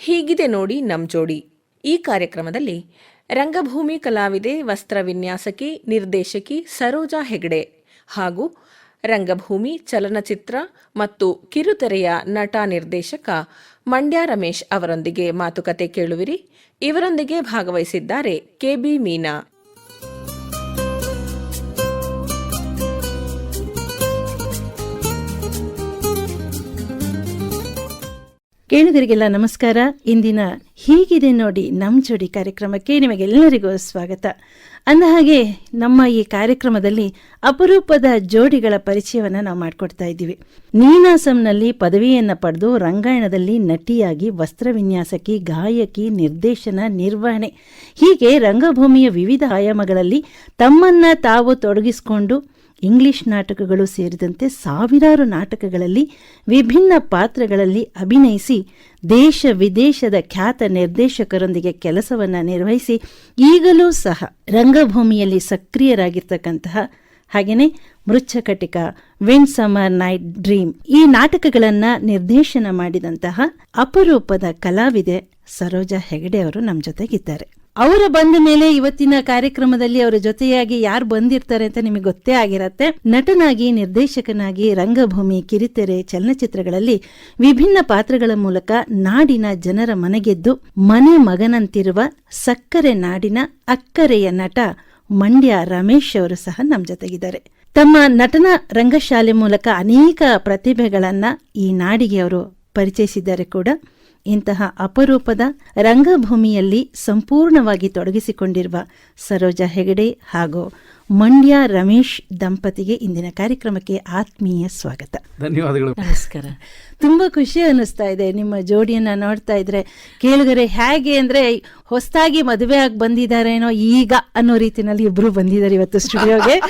ಹೀಗಿದೆ ನೋಡಿ ನಮ್ ಜೋಡಿ. ಈ ಕಾರ್ಯಕ್ರಮದಲ್ಲಿ ರಂಗಭೂಮಿ ಕಲಾವಿದೆ, ವಸ್ತ್ರ ವಿನ್ಯಾಸಕಿ, ನಿರ್ದೇಶಕಿ ಸರೋಜಾ ಹೆಗಡೆ ಹಾಗೂ ರಂಗಭೂಮಿ ಚಲನಚಿತ್ರ ಮತ್ತು ಕಿರುತೆರೆಯ ನಟ ನಿರ್ದೇಶಕ ಮಂಡ್ಯ ರಮೇಶ್ ಅವರೊಂದಿಗೆ ಮಾತುಕತೆ ಕೇಳುವಿರಿ. ಇವರೊಂದಿಗೆ ಭಾಗವಹಿಸಿದ್ದಾರೆ ಕೆಬಿ ಮೀನಾ. ಕೇಳುಗರಿಗೆಲ್ಲ ನಮಸ್ಕಾರ. ಇಂದಿನ ಹೀಗಿದೆ ನೋಡಿ ನಮ್ಮ ಜೋಡಿ ಕಾರ್ಯಕ್ರಮಕ್ಕೆ ನಿಮಗೆಲ್ಲರಿಗೂ ಸ್ವಾಗತ. ಅಂದ ಹಾಗೆ ನಮ್ಮ ಈ ಕಾರ್ಯಕ್ರಮದಲ್ಲಿ ಅಪರೂಪದ ಜೋಡಿಗಳ ಪರಿಚಯವನ್ನು ನಾವು ಮಾಡಿಕೊಡ್ತಾ ಇದ್ದೀವಿ. ನೀನಾಸಂನಲ್ಲಿ ಪದವಿಯನ್ನ ಪಡೆದು ರಂಗಾಯಣದಲ್ಲಿ ನಟಿಯಾಗಿ ವಸ್ತ್ರ ವಿನ್ಯಾಸಕಿ ಗಾಯಕಿ, ನಿರ್ದೇಶನ, ನಿರ್ವಹಣೆ ಹೀಗೆ ರಂಗಭೂಮಿಯ ವಿವಿಧ ಆಯಾಮಗಳಲ್ಲಿ ತಮ್ಮನ್ನ ತಾವು ತೊಡಗಿಸಿಕೊಂಡು ಇಂಗ್ಲಿಷ್ ನಾಟಕಗಳು ಸೇರಿದಂತೆ ಸಾವಿರಾರು ನಾಟಕಗಳಲ್ಲಿ ವಿಭಿನ್ನ ಪಾತ್ರಗಳಲ್ಲಿ ಅಭಿನಯಿಸಿ ದೇಶ ವಿದೇಶದ ಖ್ಯಾತ ನಿರ್ದೇಶಕರೊಂದಿಗೆ ಕೆಲಸವನ್ನು ನಿರ್ವಹಿಸಿ ಈಗಲೂ ಸಹ ರಂಗಭೂಮಿಯಲ್ಲಿ ಸಕ್ರಿಯರಾಗಿರ್ತಕ್ಕಂತಹ ಹಾಗೆಯೇ Mrichchhakatika midsummer night dream ಈ ನಾಟಕಗಳನ್ನು ನಿರ್ದೇಶನ ಮಾಡಿದಂತಹ ಅಪರೂಪದ ಕಲಾವಿದೆ ಸರೋಜಾ ಹೆಗಡೆ ಅವರು ನಮ್ಮ ಜೊತೆಗಿದ್ದಾರೆ. ಅವರ ಬಂದ ಮೇಲೆ ಇವತ್ತಿನ ಕಾರ್ಯಕ್ರಮದಲ್ಲಿ ಅವರ ಜೊತೆಯಾಗಿ ಯಾರು ಬಂದಿರ್ತಾರೆ ಅಂತ ನಿಮಗೆ ಗೊತ್ತೇ ಆಗಿರತ್ತೆ. ನಟನಾಗಿ, ನಿರ್ದೇಶಕನಾಗಿ, ರಂಗಭೂಮಿ, ಕಿರಿತೆರೆ ಚಲನಚಿತ್ರಗಳಲ್ಲಿ ವಿಭಿನ್ನ ಪಾತ್ರಗಳ ಮೂಲಕ ನಾಡಿನ ಜನರ ಮನೆಗೆದ್ದು ಮನೆ ಮಗನಂತಿರುವ ಸಕ್ಕರೆ ನಾಡಿನ ಅಕ್ಕರೆಯ ನಟ ಮಂಡ್ಯ ರಮೇಶ್ ಅವರು ಸಹ ನಮ್ಮ ಜೊತೆಗಿದ್ದಾರೆ. ತಮ್ಮ ನಟನ ರಂಗಶಾಲೆ ಮೂಲಕ ಅನೇಕ ಪ್ರತಿಭೆಗಳನ್ನ ಈ ನಾಡಿಗೆ ಅವರು ಪರಿಚಯಿಸಿದ್ದಾರೆ ಕೂಡ. ಇಂತಹ ಅಪರೂಪದ ರಂಗಭೂಮಿಯಲ್ಲಿ ಸಂಪೂರ್ಣವಾಗಿ ತೊಡಗಿಸಿಕೊಂಡಿರುವ ಸರೋಜಾ ಹೆಗಡೆ ಹಾಗೂ ಮಂಡ್ಯ ರಮೇಶ್ ದಂಪತಿಗೆ ಇಂದಿನ ಕಾರ್ಯಕ್ರಮಕ್ಕೆ ಆತ್ಮೀಯ ಸ್ವಾಗತ. ಧನ್ಯವಾದಗಳು. ನಮಸ್ಕಾರ. ತುಂಬಾ ಖುಷಿ ಅನ್ನಿಸ್ತಾ ಇದೆ ನಿಮ್ಮ ಜೋಡಿಯನ್ನ ನೋಡ್ತಾ ಇದ್ರೆ. ಕೇಳಿದರೆ ಹೇಗೆ ಅಂದ್ರೆ ಹೊಸದಾಗಿ ಮದುವೆ ಆಗಿ ಬಂದಿದ್ದಾರೇನೋ ಈಗ ಅನ್ನೋ ರೀತಿನಲ್ಲಿ ಇಬ್ರು ಬಂದಿದ್ದಾರೆ ಇವತ್ತು ಸ್ಟುಡಿಯೋಗೆ.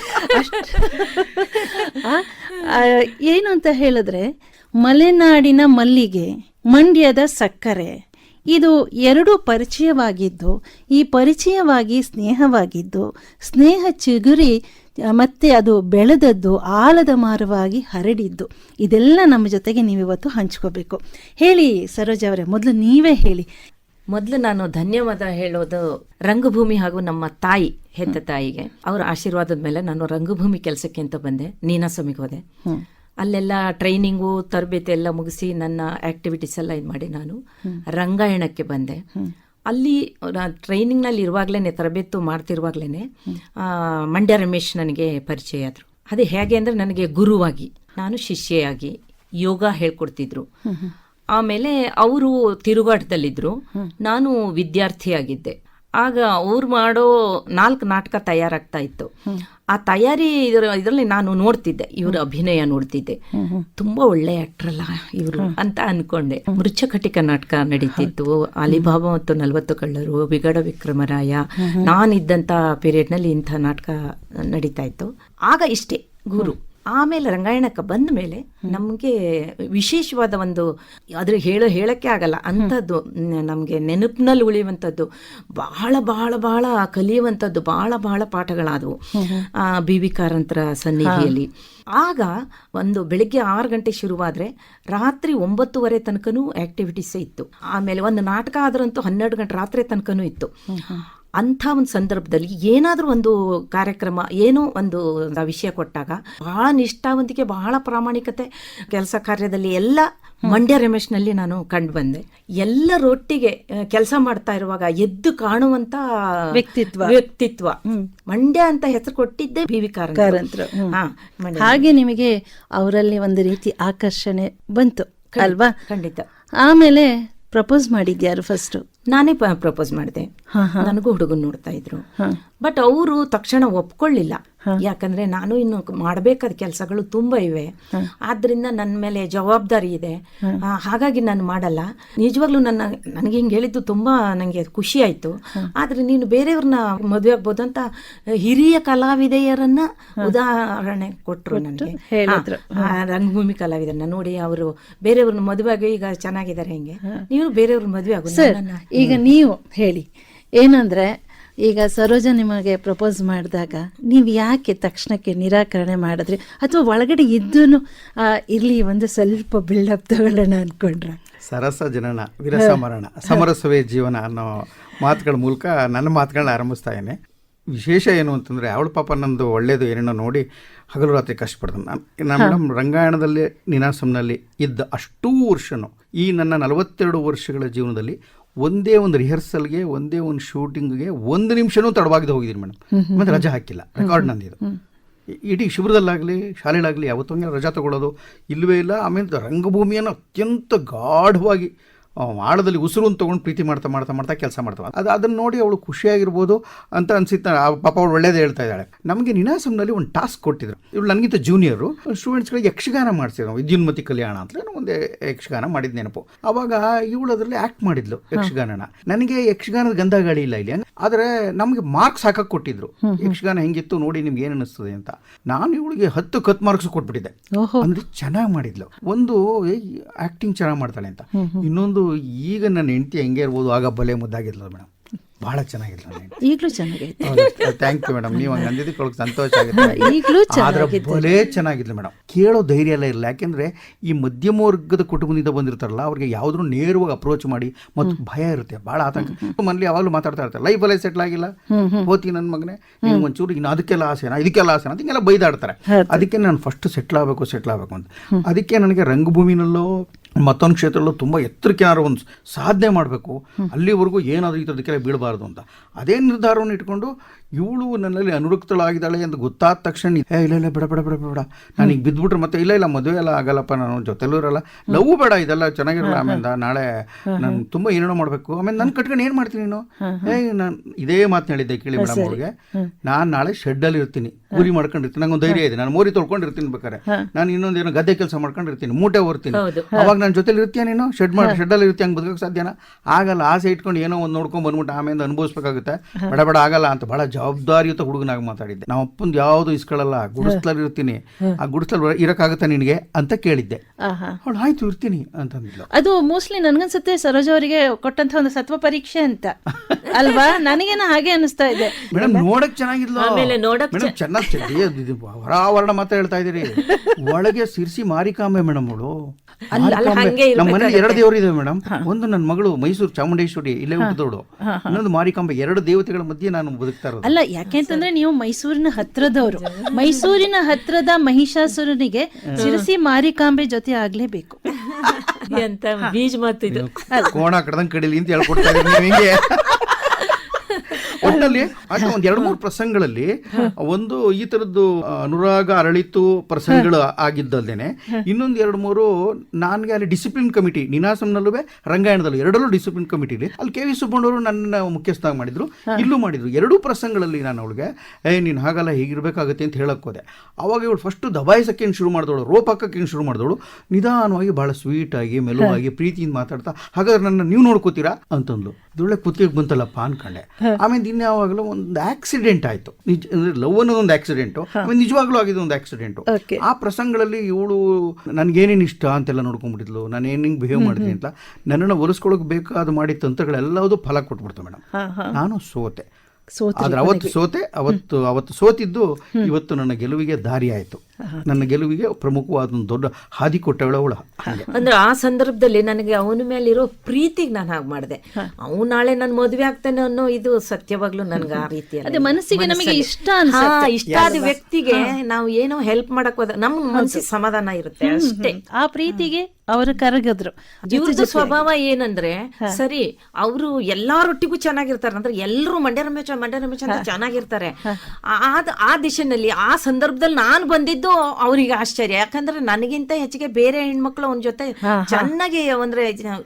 ಏನು ಅಂತ ಹೇಳಿದ್ರೆ ಮಲೆನಾಡಿನ ಮಲ್ಲಿಗೆ ಮಂಡ್ಯದ ಸಕ್ಕರೆ. ಇದು ಎರಡು ಪರಿಚಯವಾಗಿದ್ದು ಈ ಪರಿಚಯವಾಗಿ ಸ್ನೇಹವಾಗಿದ್ದು ಸ್ನೇಹ ಚಿಗುರಿ ಮತ್ತೆ ಅದು ಬೆಳೆದದ್ದು ಆಲದ ಮಾರವಾಗಿ ಹರಡಿದ್ದು. ಇದೆಲ್ಲ ನಮ್ಮ ಜೊತೆಗೆ ನೀವಿವತ್ತು ಹಂಚ್ಕೋಬೇಕು. ಹೇಳಿ ಸರೋಜ ಅವರೇ ಮೊದಲು ನೀವೇ ಹೇಳಿ. ಮೊದಲು ನಾನು ಧನ್ಯವಾದ ಹೇಳೋದು ರಂಗಭೂಮಿ ಹಾಗೂ ನಮ್ಮ ತಾಯಿ ಹೆತ್ತ ತಾಯಿಗೆ. ಅವರ ಆಶೀರ್ವಾದದ ಮೇಲೆ ನಾನು ರಂಗಭೂಮಿ ಕೆಲಸಕ್ಕೆ ಅಂತ ಬಂದೆ. ನೀನಾಸಮಿಗೆ ಹೋದೆ. ಅಲ್ಲೆಲ್ಲ ಟ್ರೈನಿಂಗು ತರಬೇತಿ ಎಲ್ಲ ಮುಗಿಸಿ ನನ್ನ ಆಕ್ಟಿವಿಟೀಸ್ ಎಲ್ಲ ಇದು ಮಾಡಿ ನಾನು ರಂಗಾಯಣಕ್ಕೆ ಬಂದೆ. ಅಲ್ಲಿ ಟ್ರೈನಿಂಗ್ನಲ್ಲಿ ಇರುವಾಗ್ಲೇನೆ ತರಬೇತು ಮಾಡ್ತಿರುವಾಗ್ಲೇನೆ ಆ, ಮಂಡ್ಯ ರಮೇಶ್ ನನಗೆ ಪರಿಚಯ ಆದರು. ಅದೇ ಹೇಗೆ ಅಂದರೆ ನನಗೆ ಗುರುವಾಗಿ ನಾನು ಶಿಷ್ಯೆಯಾಗಿ ಯೋಗ ಹೇಳ್ಕೊಡ್ತಿದ್ರು. ಆಮೇಲೆ ಅವರು ತಿರುಗಾಟದಲ್ಲಿದ್ರು. ನಾನು ವಿದ್ಯಾರ್ಥಿಯಾಗಿದ್ದೆ. ಆಗ ಅವ್ರು ಮಾಡೋ ನಾಲ್ಕು ನಾಟಕ ತಯಾರಾಗ್ತಾ ಇತ್ತು. ಆ ತಯಾರಿ ಇದರ ಇದರಲ್ಲಿ ನಾನು ನೋಡ್ತಿದ್ದೆ ಇವರ ಅಭಿನಯ ನೋಡ್ತಿದ್ದೆ. ತುಂಬಾ ಒಳ್ಳೆ ಆಕ್ಟರ್ ಅಲ್ಲ ಇವರು ಅಂತ ಅನ್ಕೊಂಡೆ. ಮೃಚ್ಛಕಟಿಕ ನಾಟಕ ನಡೀತಿತ್ತು. ಅಲಿಬಾಬಾ ಮತ್ತು ನಲವತ್ತು ಕಳ್ಳರು ವಿಗಡ ವಿಕ್ರಮರಾಯ ನಾನಿದ್ದಂಥ ಪೀರಿಯಡ್ನಲ್ಲಿ ಇಂಥ ನಾಟಕ ನಡೀತಾ ಇತ್ತು. ಆಗ ಇಷ್ಟೇ ಗುರು. ಆಮೇಲೆ ರಂಗಾಯಣಕ್ಕೆ ಬಂದ ಮೇಲೆ ನಮಗೆ ವಿಶೇಷವಾದ ಒಂದು ಅದ್ರ ಹೇಳೋ ಹೇಳಕ್ಕೆ ಆಗಲ್ಲ ಅಂಥದ್ದು ನಮಗೆ ನೆನಪಿನಲ್ಲಿ ಉಳಿಯುವಂಥದ್ದು ಬಹಳ ಬಹಳ ಬಹಳ ಕಲಿಯುವಂಥದ್ದು ಬಹಳ ಬಹಳ ಪಾಠಗಳಾದವು. ಆ, ಬಿ ವಿ ಕಾರಂತರ ಸನ್ನಿಧಿಯಲ್ಲಿ. ಆಗ ಒಂದು ಬೆಳಿಗ್ಗೆ ಆರು ಗಂಟೆ ಶುರುವಾದರೆ ರಾತ್ರಿ ಒಂಬತ್ತುವರೆ ತನಕನೂ ಆಕ್ಟಿವಿಟೀಸ್ ಇತ್ತು. ಆಮೇಲೆ ಒಂದು ನಾಟಕ ಆದ್ರಂತೂ ಹನ್ನೆರಡು ಗಂಟೆ ರಾತ್ರಿ ತನಕನೂ ಇತ್ತು. ಅಂಥ ಒಂದು ಸಂದರ್ಭದಲ್ಲಿ ಏನಾದರೂ ಒಂದು ಕಾರ್ಯಕ್ರಮ ಏನೋ ಒಂದು ವಿಷಯ ಕೊಟ್ಟಾಗ ಬಹಳ ನಿಷ್ಠಾವಂತಿಕೆ ಬಹಳ ಪ್ರಾಮಾಣಿಕತೆ ಕೆಲಸ ಕಾರ್ಯದಲ್ಲಿ ಎಲ್ಲ ಮಂಡ್ಯ ರಮೇಶ್ನಲ್ಲಿ ನಾನು ಕಂಡು ಬಂದೆ. ಎಲ್ಲರೊಟ್ಟಿಗೆ ಕೆಲಸ ಮಾಡ್ತಾ ಇರುವಾಗ ಎದ್ದು ಕಾಣುವಂತ ವ್ಯಕ್ತಿತ್ವ. ವ್ಯಕ್ತಿತ್ವ. ಮಂಡ್ಯ ಅಂತ ಹೆಸರು ಕೊಟ್ಟಿದ್ದೆ ಬಿವಿ ಕಾರಂತರು, ಹಾ ಹಾಗೆ ನಿಮಗೆ ಅವರಲ್ಲಿ ಒಂದು ರೀತಿ ಆಕರ್ಷಣೆ ಬಂತು ಅಲ್ವಾ? ಖಂಡಿತ. ಆಮೇಲೆ ಪ್ರಪೋಸ್ ಮಾಡಿದ್ಯಾರು ಫಸ್ಟ್ ನಾನೇ ಪ್ರಪೋಸ್ ಮಾಡಿದೆ. ನನಗೂ ಹುಡುಗನ್ ನೋಡ್ತಾ ಇದ್ರು. ಬಟ್ ಅವರು ತಕ್ಷಣ ಒಪ್ಕೊಳ್ಳಿಲ್ಲ. ಯಾಕಂದ್ರೆ ನಾನು ಇನ್ನು ಮಾಡಬೇಕಾದ ಕೆಲಸಗಳು ತುಂಬಾ ಇವೆ. ಆದ್ರಿಂದ ನನ್ನ ಮೇಲೆ ಜವಾಬ್ದಾರಿ ಇದೆ. ಹಾಗಾಗಿ ನಾನು ಮಾಡಲ್ಲ. ನಿಜವಾಗ್ಲೂ ನನ್ನ ನನಗೆ ಹಿಂಗೆ ಹೇಳಿದ್ದು ತುಂಬಾ ನನಗೆ ಖುಷಿ ಆಯ್ತು. ಆದ್ರೆ ನೀನು ಬೇರೆಯವ್ರನ್ನ ಮದುವೆ ಆಗ್ಬೋದು ಅಂತ ಹಿರಿಯ ಕಲಾವಿದೆಯರನ್ನ ಉದಾಹರಣೆ ಕೊಟ್ರು ನನಗೆ. ರಂಗಭೂಮಿ ಕಲಾವಿದರನ್ನ ನೋಡಿ ಅವರು ಬೇರೆಯವ್ರನ್ನ ಮದುವೆ ಆಗಿ ಈಗ ಚೆನ್ನಾಗಿದ್ದಾರೆ ಹಿಂಗೆ. ನೀವು ಬೇರೆಯವ್ರ ಮದುವೆ ಆಗು ಸರ್ ಈಗ ನೀವು ಹೇಳಿ ಏನಂದ್ರೆ ಈಗ ಸರೋಜ ನಿಮಗೆ ಪ್ರಪೋಸ್ ಮಾಡಿದಾಗ ನೀವು ಯಾಕೆ ತಕ್ಷಣಕ್ಕೆ ನಿರಾಕರಣೆ ಮಾಡಿದ್ರಿ? ಅಥವಾ ಒಳಗಡೆ ಇದ್ದೂ ಇರಲಿ ಒಂದು ಸ್ವಲ್ಪ ಬಿಲ್ಡಪ್ ತಗೊಳ್ಳೋಣ ಅನ್ಕೊಂಡ್ರ? ಸರಸ ಜನನ ವಿರಸ ಮರಣ ಸಮರಸವೇ ಜೀವನ ಅನ್ನೋ ಮಾತುಗಳ ಮೂಲಕ ನನ್ನ ಮಾತುಗಳನ್ನ ಆರಂಭಿಸ್ತಾ ಇದ್ದೇನೆ. ವಿಶೇಷ ಏನು ಅಂತಂದರೆ ಅವಳು ಪಾಪ ನಂದು ಒಳ್ಳೇದು ಏನೇನೋ ನೋಡಿ ಹಗಲು ರಾತ್ರಿ ನಾನು. ನಾನು ಮೇಡಮ್ ರಂಗಾಯಣದಲ್ಲಿ ನಿನಾಸಂನಲ್ಲಿ ಇದ್ದ ಅಷ್ಟೂ ವರ್ಷನೂ ಈ ನನ್ನ ನಲವತ್ತೆರಡು ವರ್ಷಗಳ ಜೀವನದಲ್ಲಿ ಒಂದೇ ಒಂದು ರಿಹರ್ಸಲ್ಗೆ ಒಂದೇ ಒಂದು ಶೂಟಿಂಗ್ಗೆ ಒಂದು ನಿಮಿಷನೂ ತಡವಾಗದೆ ಹೋಗಿದ್ದೀನಿ ಮೇಡಮ್. ಮತ್ತೆ ರಜಾ ಹಾಕಿಲ್ಲ ರೆಕಾರ್ಡ್ ನಂದಿದು ಇಡೀ ಶಿಬಿರದಲ್ಲಾಗಲಿ ಶಾಲೆಗಳಾಗಲಿ ಯಾವತ್ತೂ ಹಂಗೆ ರಜಾ ತಗೊಳ್ಳೋದು ಇಲ್ಲವೇ ಇಲ್ಲ. ಆಮೇಲೆ ರಂಗಭೂಮಿಯನ್ನು ಅತ್ಯಂತ ಗಾಢವಾಗಿ ಆಳದಲ್ಲಿ ಉಸಿರು ತೊಗೊಂಡು ಪ್ರೀತಿ ಮಾಡ್ತಾ ಮಾಡ್ತಾ ಮಾಡ್ತಾ ಕೆಲಸ ಮಾಡ್ತಾವೆ. ಅದು ಅದನ್ನು ನೋಡಿ ಅವಳು ಖುಷಿಯಾಗಿರ್ಬೋದು ಅಂತ ಅನ್ಸಿತ್ತಾ ಆ ಪಾಪ ಅವಳು ಒಳ್ಳೇದೇ ಹೇಳ್ತಾ ಇದ್ದಾಳೆ. ನಮಗೆ ನಿನಾಸಂನಲ್ಲಿ ಒಂದು ಟಾಸ್ಕ್ ಕೊಟ್ಟಿದ್ರು. ಇವಳು ನನಗಿಂತ ಜೂನಿಯರು ಸ್ಟೂಡೆಂಟ್ಸ್ಗಳಿಗೆ ಯಕ್ಷಗಾನ ಮಾಡಿಸಿದ್ರು ವಿದ್ಯುನ್ಮತಿ ಕಲ್ಯಾಣ ಅಂತ ಒಂದು ಯಕ್ಷಗಾನ ಮಾಡಿದ ನೆನಪು. ಅವಾಗ ಇವಳು ಅದರಲ್ಲಿ ಆ್ಯಕ್ಟ್ ಮಾಡಿದ್ಲು ಯಕ್ಷಗಾನನ. ನನಗೆ ಯಕ್ಷಗಾನದ ಗಂಧ ಗಾಳಿ ಇಲ್ಲ ಇಲ್ಲಿ. ಆದರೆ ನಮಗೆ ಮಾರ್ಕ್ಸ್ ಹಾಕಕ್ಕೆ ಕೊಟ್ಟಿದ್ರು. ಯಕ್ಷಗಾನ ಹೆಂಗಿತ್ತು ನೋಡಿ ನಿಮ್ಗೆ ಏನು ಅನಿಸ್ತದೆ ಅಂತ. ನಾನು ಇವಳಿಗೆ ಹತ್ತು ಕತ್ ಮಾರ್ಕ್ಸ್ ಕೊಟ್ಬಿಟ್ಟಿದ್ದೆ. ಅಂದ್ರೆ ಚೆನ್ನಾಗಿ ಮಾಡಿದ್ಲು. ಒಂದು ಆಕ್ಟಿಂಗ್ ಚೆನ್ನಾಗಿ ಮಾಡ್ತಾಳೆ ಅಂತ. ಇನ್ನೊಂದು ಈಗ ನನ್ನ ಹೆಂಡತಿ ಹೆಂಗೆ ಇರ್ಬೋದು ಆಗ ಬಲೆ ಮುದ್ದಾಗಿದ್ಲು ಮೇಡಮ್. ಬಹಳ ನನ್ನ ಈಗಲೂ ಚೆನ್ನಾಗೈತೆ. Thank you madam. ನೀವು ಹಂಗೆ ಅಂದಿದ್ದಕ್ಕೆ ಸಂತೋಷ ಆಗಿದೆ ಈಗಲೂ ಆದ್ರೆ ಬಲೆ ಚೆನ್ನಾಗಿತ್ತು ಮೇಡಮ್. ಕೇಳೋ ಧೈರ್ಯ ಎಲ್ಲ ಇರಲಿಲ್ಲ ಯಾಕೆಂದ್ರೆ ಈ ಮಧ್ಯಮ ವರ್ಗದ ಕುಟುಂಬದಿಂದ ಬಂದಿರ್ತಾರಲ್ಲ ಅವ್ರಿಗೆ ಯಾವುದೂ ನೇರವಾಗಿ ಅಪ್ರೋಚ್ ಮಾಡಿ ಮತ್ತು ಭಯ ಇರುತ್ತೆ. ಭಾಳ ಆತಂಕ. ಮನೇಲಿ ಯಾವಾಗಲೂ ಮಾತಾಡ್ತಾ ಇರ್ತಾರೆ. ಲೈಫ್ ಬಲೆ ಸೆಟ್ಲ್ ಆಗಿಲ್ಲ. ಹೋತಿ ನನ್ನ ಮಗನೇ. ನೀವು ಒಂಚೂರು ಇನ್ನು ಅದಕ್ಕೆಲ್ಲ ಆಸೆನಾ ಇದಕ್ಕೆಲ್ಲ ಆಸೆನಾ ಅದಕ್ಕೆಲ್ಲ ಹಿಂಗೆಲ್ಲ ಬೈದಾಡ್ತಾರೆ ಅದಕ್ಕೆ ನಾನು ಫಸ್ಟ್ ಸೆಟ್ಲ್ ಆಗಬೇಕು ಸೆಟ್ಲ್ ಆಗಬೇಕು ಅಂತ. ಅದಕ್ಕೆ ನನಗೆ ರಂಗಭೂಮಿನಲ್ಲೋ ಮತ್ತೊಂದು ಕ್ಷೇತ್ರದಲ್ಲೂ ತುಂಬ ಎತ್ತರಕ್ಕೆ ಏನಾದ್ರು ಒಂದು ಸಾಧನೆ ಮಾಡಬೇಕು. ಅಲ್ಲಿವರೆಗೂ ಏನಾದರೂ ಈ ಥರದಕ್ಕೆಲ್ಲ ಬೀಳಬಾರ್ದು ಅಂತ. ಅದೇ ನಿರ್ಧಾರವನ್ನು ಇಟ್ಕೊಂಡು ಇವಳು ನನ್ನಲ್ಲಿ ಅನುರಕ್ತಳಾಗಿದ್ದಾಳೆ ಅಂತ ಗೊತ್ತಾದ ತಕ್ಷಣ ಏ ಇಲ್ಲ ಇಲ್ಲ ಬೇಡ ಬೇಡ ಬೇಡ ಬೇಡ ನಾನು ಈಗ ಬಿದ್ದುಬಿಟ್ರೆ ಮತ್ತೆ ಇಲ್ಲ ಇಲ್ಲ ಮದುವೆ ಎಲ್ಲ ಆಗಲ್ಲಪ್ಪ ನಾನು ಜೊತೆಲೂ ಇರಲ್ಲ. ಲವ್ ಬೇಡ ಇದೆಲ್ಲ ಚೆನ್ನಾಗಿರಲ್ಲ. ಆಮೇಲೆ ನಾಳೆ ನಾನು ತುಂಬ ಏನೇನೋ ಮಾಡಬೇಕು. ಆಮೇಲೆ ನಾನು ಕಟ್ಕೊಂಡು ಏನು ಮಾಡ್ತೀನಿ ನೀನು? ಏ ನಾನು ಇದೇ ಮಾತು ಹೇಳಿದ್ದೆ ಕೇಳಿ ಮೇಡಮ್ ಅವ್ರಿಗೆ. ನಾನು ನಾಳೆ ಶೆಡ್ಡಲ್ಲಿ ಇರ್ತೀನಿ. ಕೂಲಿ ಮಾಡ್ಕೊಂಡಿರ್ತೀನಿ. ನಂಗೊಂದು ಧೈರ್ಯ ಇದೆ. ನಾನು ಮೋರಿ ತೊಳ್ಕೊಂಡಿರ್ತೀನಿ ಬೇಕಾರೆ ನಾನು ಇನ್ನೊಂದು ಏನೋ ಗದ್ದೆ ಕೆಲಸ ಮಾಡ್ಕೊಂಡಿರ್ತೀನಿ. ಮೂಟೆ ಹೊರ್ತೀನಿ. ಅವಾಗ ನನ್ನ ಜೊತೆಲಿ ಇರ್ತೀಯ ನೀನು? ಶೆಡ್ ಮಾಡಿ ಶೆಡ್ಡಲ್ಲಿ ಇರ್ತೀಯ? ಹಂಗೆ ಬದುಕೋಕೆ ಸಾಧ್ಯನಾ? ಆಗಲ್ಲ. ಆಸೆ ಇಟ್ಕೊಂಡು ಏನೋ ಒಂದು ನೋಡ್ಕೊಂಡು ಬಂದ್ಬಿಟ್ಟು ಆಮೇಲೆ ಅನುಭವಿಸ್ಬೇಕಾಗುತ್ತೆ. ಬೇಡ ಬೇಡ ಆಗಲ್ಲ ಅಂತ ಬಹಳ ಜವಾಬ್ದಾರಿಯುತ ಹುಡುಗನಾಗಿ ಮಾತಾಡಿದ್ದೆ. ನಾವು ಅಪ್ಪಂದು ಯಾವುದು ಇಸ್ಕೊಳ್ಳಲ್ಲ ಗುಡಿಸ್ಲಲ್ಲಿ ಇರ್ತೀನಿ. ಆ ಗುಡಿಸ್ಲಲ್ಲಿ ಇರಕ್ಕಾಗತ್ತ ನಿನಗೆ ಅಂತ ಕೇಳಿದ್ದೆ. ಅವಳು ಆಯ್ತು ಇರ್ತೀನಿ ಅಂತ ಅದು ಮೋಸ್ಟ್ಲಿ ನನ್ಗನ್ಸುತ್ತೆ ಸರೋಜ ಅವರಿಗೆ ಕೊಟ್ಟಂತ ಒಂದು ಸತ್ವ ಪರೀಕ್ಷೆ ಅಂತ. ಅಲ್ವಾ? ನನಗೇನ ಹಾಗೆ ಅನಿಸ್ತಾ ಇದೆ. ಮೇಡಮ್ ನೋಡಕ್ ಆಮೇಲೆ ನೋಡಕ್ ಮೇಡಮ್ ಚೆನ್ನಾಗಿ ಹೊರಾವರಣ ಮಾತ್ರ ಹೇಳ್ತಾ ಇದೀರಿ ಒಳಗೆ ಸಿರ್ಸಿ ಮಾರಿಕಾಮೆ ಮೇಡಮ್ ಅವಳು. ನಮ್ಮ ಮನೇಲಿ ಎರಡು ದೇವರು ಇದಾವೆ ಮೇಡಮ್. ಒಂದು ನನ್ನ ಮಗಳು ಮೈಸೂರು ಚಾಮುಂಡೇಶ್ವರಿ ಇಲ್ಲೇ ಹುಟ್ಟಿದವಳು. ಇನ್ನೊಂದು ಮಾರಿಕಾಂಬೆ ಎರಡು ದೇವತೆಗಳ ಮಧ್ಯೆ ನಾನು ಬದುಕ್ತಾ ಇರೋದು. ಅಲ್ಲ ಯಾಕೆಂತಂದ್ರೆ ನೀವು ಮೈಸೂರಿನ ಹತ್ರದವರು. ಮೈಸೂರಿನ ಹತ್ರದ ಮಹಿಷಾಸುರನಿಗೆ ಶಿರಸಿ ಮಾರಿಕಾಂಬೆ ಜೊತೆ ಆಗ್ಲೇಬೇಕು. ಅಂತ ಬೀಜ ಮಾತು ಇದು ಕೋಣ ಕಡದಂಗ್ ಕಡಿಲಿ ಅಂತ ಹೇಳ್ಕೊಡ್ತಾ ಇದ್ದೀನಿ ನೀವು ಹಿಂಗೆ ಒಟ್ಟಲ್ಲಿ ಆಯ್ತು ಒಂದ್ ಎರಡು ಮೂರು ಪ್ರಸಂಗಗಳಲ್ಲಿ ಒಂದು ಈ ತರದ್ದು ಅನುರಾಗ ಅರಳಿತು ಪ್ರಸಂಗಗಳು ಆಗಿದ್ದಲ್ದೇನೆ ಇನ್ನೊಂದು ಎರಡು ಮೂರು ನನ್ಗೆ ಅಲ್ಲಿ ಡಿಸಿಪ್ಲಿನ್ ಕಮಿಟಿ ನಿನಾಸಂನಲ್ಲೂ ರಂಗಾಯಣದಲ್ಲೂ ಎರಡಲ್ಲೂ ಡಿಸಿಪ್ಲಿನ್ ಕಮಿಟಿಲಿ ಅಲ್ಲಿ. ಕೆ ವಿ ಸುಬ್ಬಣ್ಣವರು ನನ್ನ ಮುಖ್ಯಸ್ಥಾಗಿ ಮಾಡಿದ್ರು ಇಲ್ಲೂ ಮಾಡಿದ್ರು. ಎರಡೂ ಪ್ರಸಂಗಗಳಲ್ಲಿ ನಾನು ಅವಳಿಗೆ ಏ ನೀನು ಹಾಗಲ್ಲ ಹೀಗಿರ್ಬೇಕಾಗತ್ತೆ ಅಂತ ಹೇಳಕ್ ಹೋದೆ. ಅವಾಗ ಇವಳು ಫಸ್ಟ್ ದಬಾಯಿಸಕ್ಕೆ ಶುರು ಮಾಡಿದವಳು ರೋಪ್ ಹಾಕಕ್ಕೆ ಶುರು ಮಾಡಿದವಳು ನಿಧಾನವಾಗಿ ಬಹಳ ಸ್ವೀಟ್ ಆಗಿ ಮೆಲುವಾಗಿ ಪ್ರೀತಿಯಿಂದ ಮಾತಾಡ್ತಾ ಹಾಗಾದ್ರೆ ನನ್ನ ನೀವು ನೋಡ್ಕೋತೀರಾ? ಅಂತಂದ್ಲು. ಇದೊಳ್ಳೆ ಕುತ್ತಿಗೆ ಬಂತಲ್ಲಪ್ಪ ಅನ್ಕೊಂಡೆ. ಆಮೇಲೆ ಇನ್ಯಾವಾಗಲೂ ಒಂದು ಆಕ್ಸಿಡೆಂಟ್ ಆಯ್ತು. ನಿಜ ಅಂದ್ರೆ ಲವ್ ಅನ್ನೋದೊಂದು ಆಕ್ಸಿಡೆಂಟು ನಿಜವಾಗ್ಲೂ ಆಗಿದ್ದು ಒಂದು ಆಕ್ಸಿಡೆಂಟು ಆ ಪ್ರಸಂಗಗಳಲ್ಲಿ ಇವಳು ನನಗೇನೇನು ಇಷ್ಟ? ಅಂತೆಲ್ಲ ನೋಡ್ಕೊಂಡ್ಬಿಟ್ಟಿದ್ಲು. ನಾನು ಏನು ಹಿಂಗೆ ಬಿಹೇವ್ ಮಾಡಿದ್ವಿ ಅಂತ. ನನ್ನನ್ನು ಒಲಿಸ್ಕೊಳಕ್ ಬೇಕಾದ ಮಾಡಿ ತಂತ್ರಗಳೆಲ್ಲವೂ ಫಲ ಕೊಟ್ಬಿಡ್ತು ಮೇಡಮ್. ನಾನು ಸೋತೆ. ಆದ್ರೆ ಅವತ್ತು ಸೋತೆ ಅವತ್ತು ಅವತ್ತು ಸೋತಿದ್ದು ಇವತ್ತು ನನ್ನ ಗೆಲುವಿಗೆ ದಾರಿ ಆಯ್ತು ನನ್ನ ಗೆಲುವಿಗೆ ಪ್ರಮುಖವಾದ ಒಂದು ದೊಡ್ಡ ಹಾದಿ ಕೊಟ್ಟವಳ ಅವಳ. ಅಂದ್ರೆ ಆ ಸಂದರ್ಭದಲ್ಲಿ ನನಗೆ ಅವನ ಮೇಲಿರೋ ಪ್ರೀತಿಗೆ ನಾನು ಹಾಗೆ ಮಾಡಿದೆ. ಅವನು ನಾಳೆ ನನ್ನ ಮದುವೆ ಆಗ್ತಾನೆ ಅನ್ನೋ ಇದು ಸತ್ಯವಾಗ್ಲೂ ನನ್ಗೆ ಆ ರೀತಿ ಅದೇ ಮನಸ್ಸಿಗೆ ನಮಗೆ ಇಷ್ಟ ಇಷ್ಟ ಆದ ವ್ಯಕ್ತಿಗೆ ನಾವು ಏನೋ ಹೆಲ್ಪ್ ಮಾಡಕ್ ಹೋದ ನಮ್ ಮನಸ್ಸಿಗೆ ಸಮಾಧಾನ ಇರುತ್ತೆ ಅಷ್ಟೇ. ಆ ಪ್ರೀತಿಗೆ ಅವರು ಕರಗದ್ರು. ಇವ್ರದ್ದು ಸ್ವಭಾವ ಏನಂದ್ರೆ ಸರಿ ಅವರು ಎಲ್ಲಾರೊಟ್ಟಿಗೂ ಚೆನ್ನಾಗಿರ್ತಾರೆ ಅಂದ್ರೆ ಎಲ್ಲರೂ ಮಂಡ್ಯ ರಮೇಶ ಮಂಡ್ಯ ರಮೇಶ ಅಂತ ಚೆನ್ನಾಗಿರ್ತಾರೆ. ಆ- ಆ ದಿಶೆನಲ್ಲಿ ಆ ಸಂದರ್ಭದಲ್ಲಿ ನಾನು ಬಂದಿದ್ದು ಅವರಿಗೆ ಆಶ್ಚರ್ಯ. ಯಾಕಂದ್ರೆ ನನಗಿಂತ ಹೆಚ್ಚಿಗೆ ಬೇರೆ ಹೆಣ್ಮಕ್ಳು ಅವನ ಜೊತೆ ಚೆನ್ನಾಗಿ ಅಂದ್ರೆ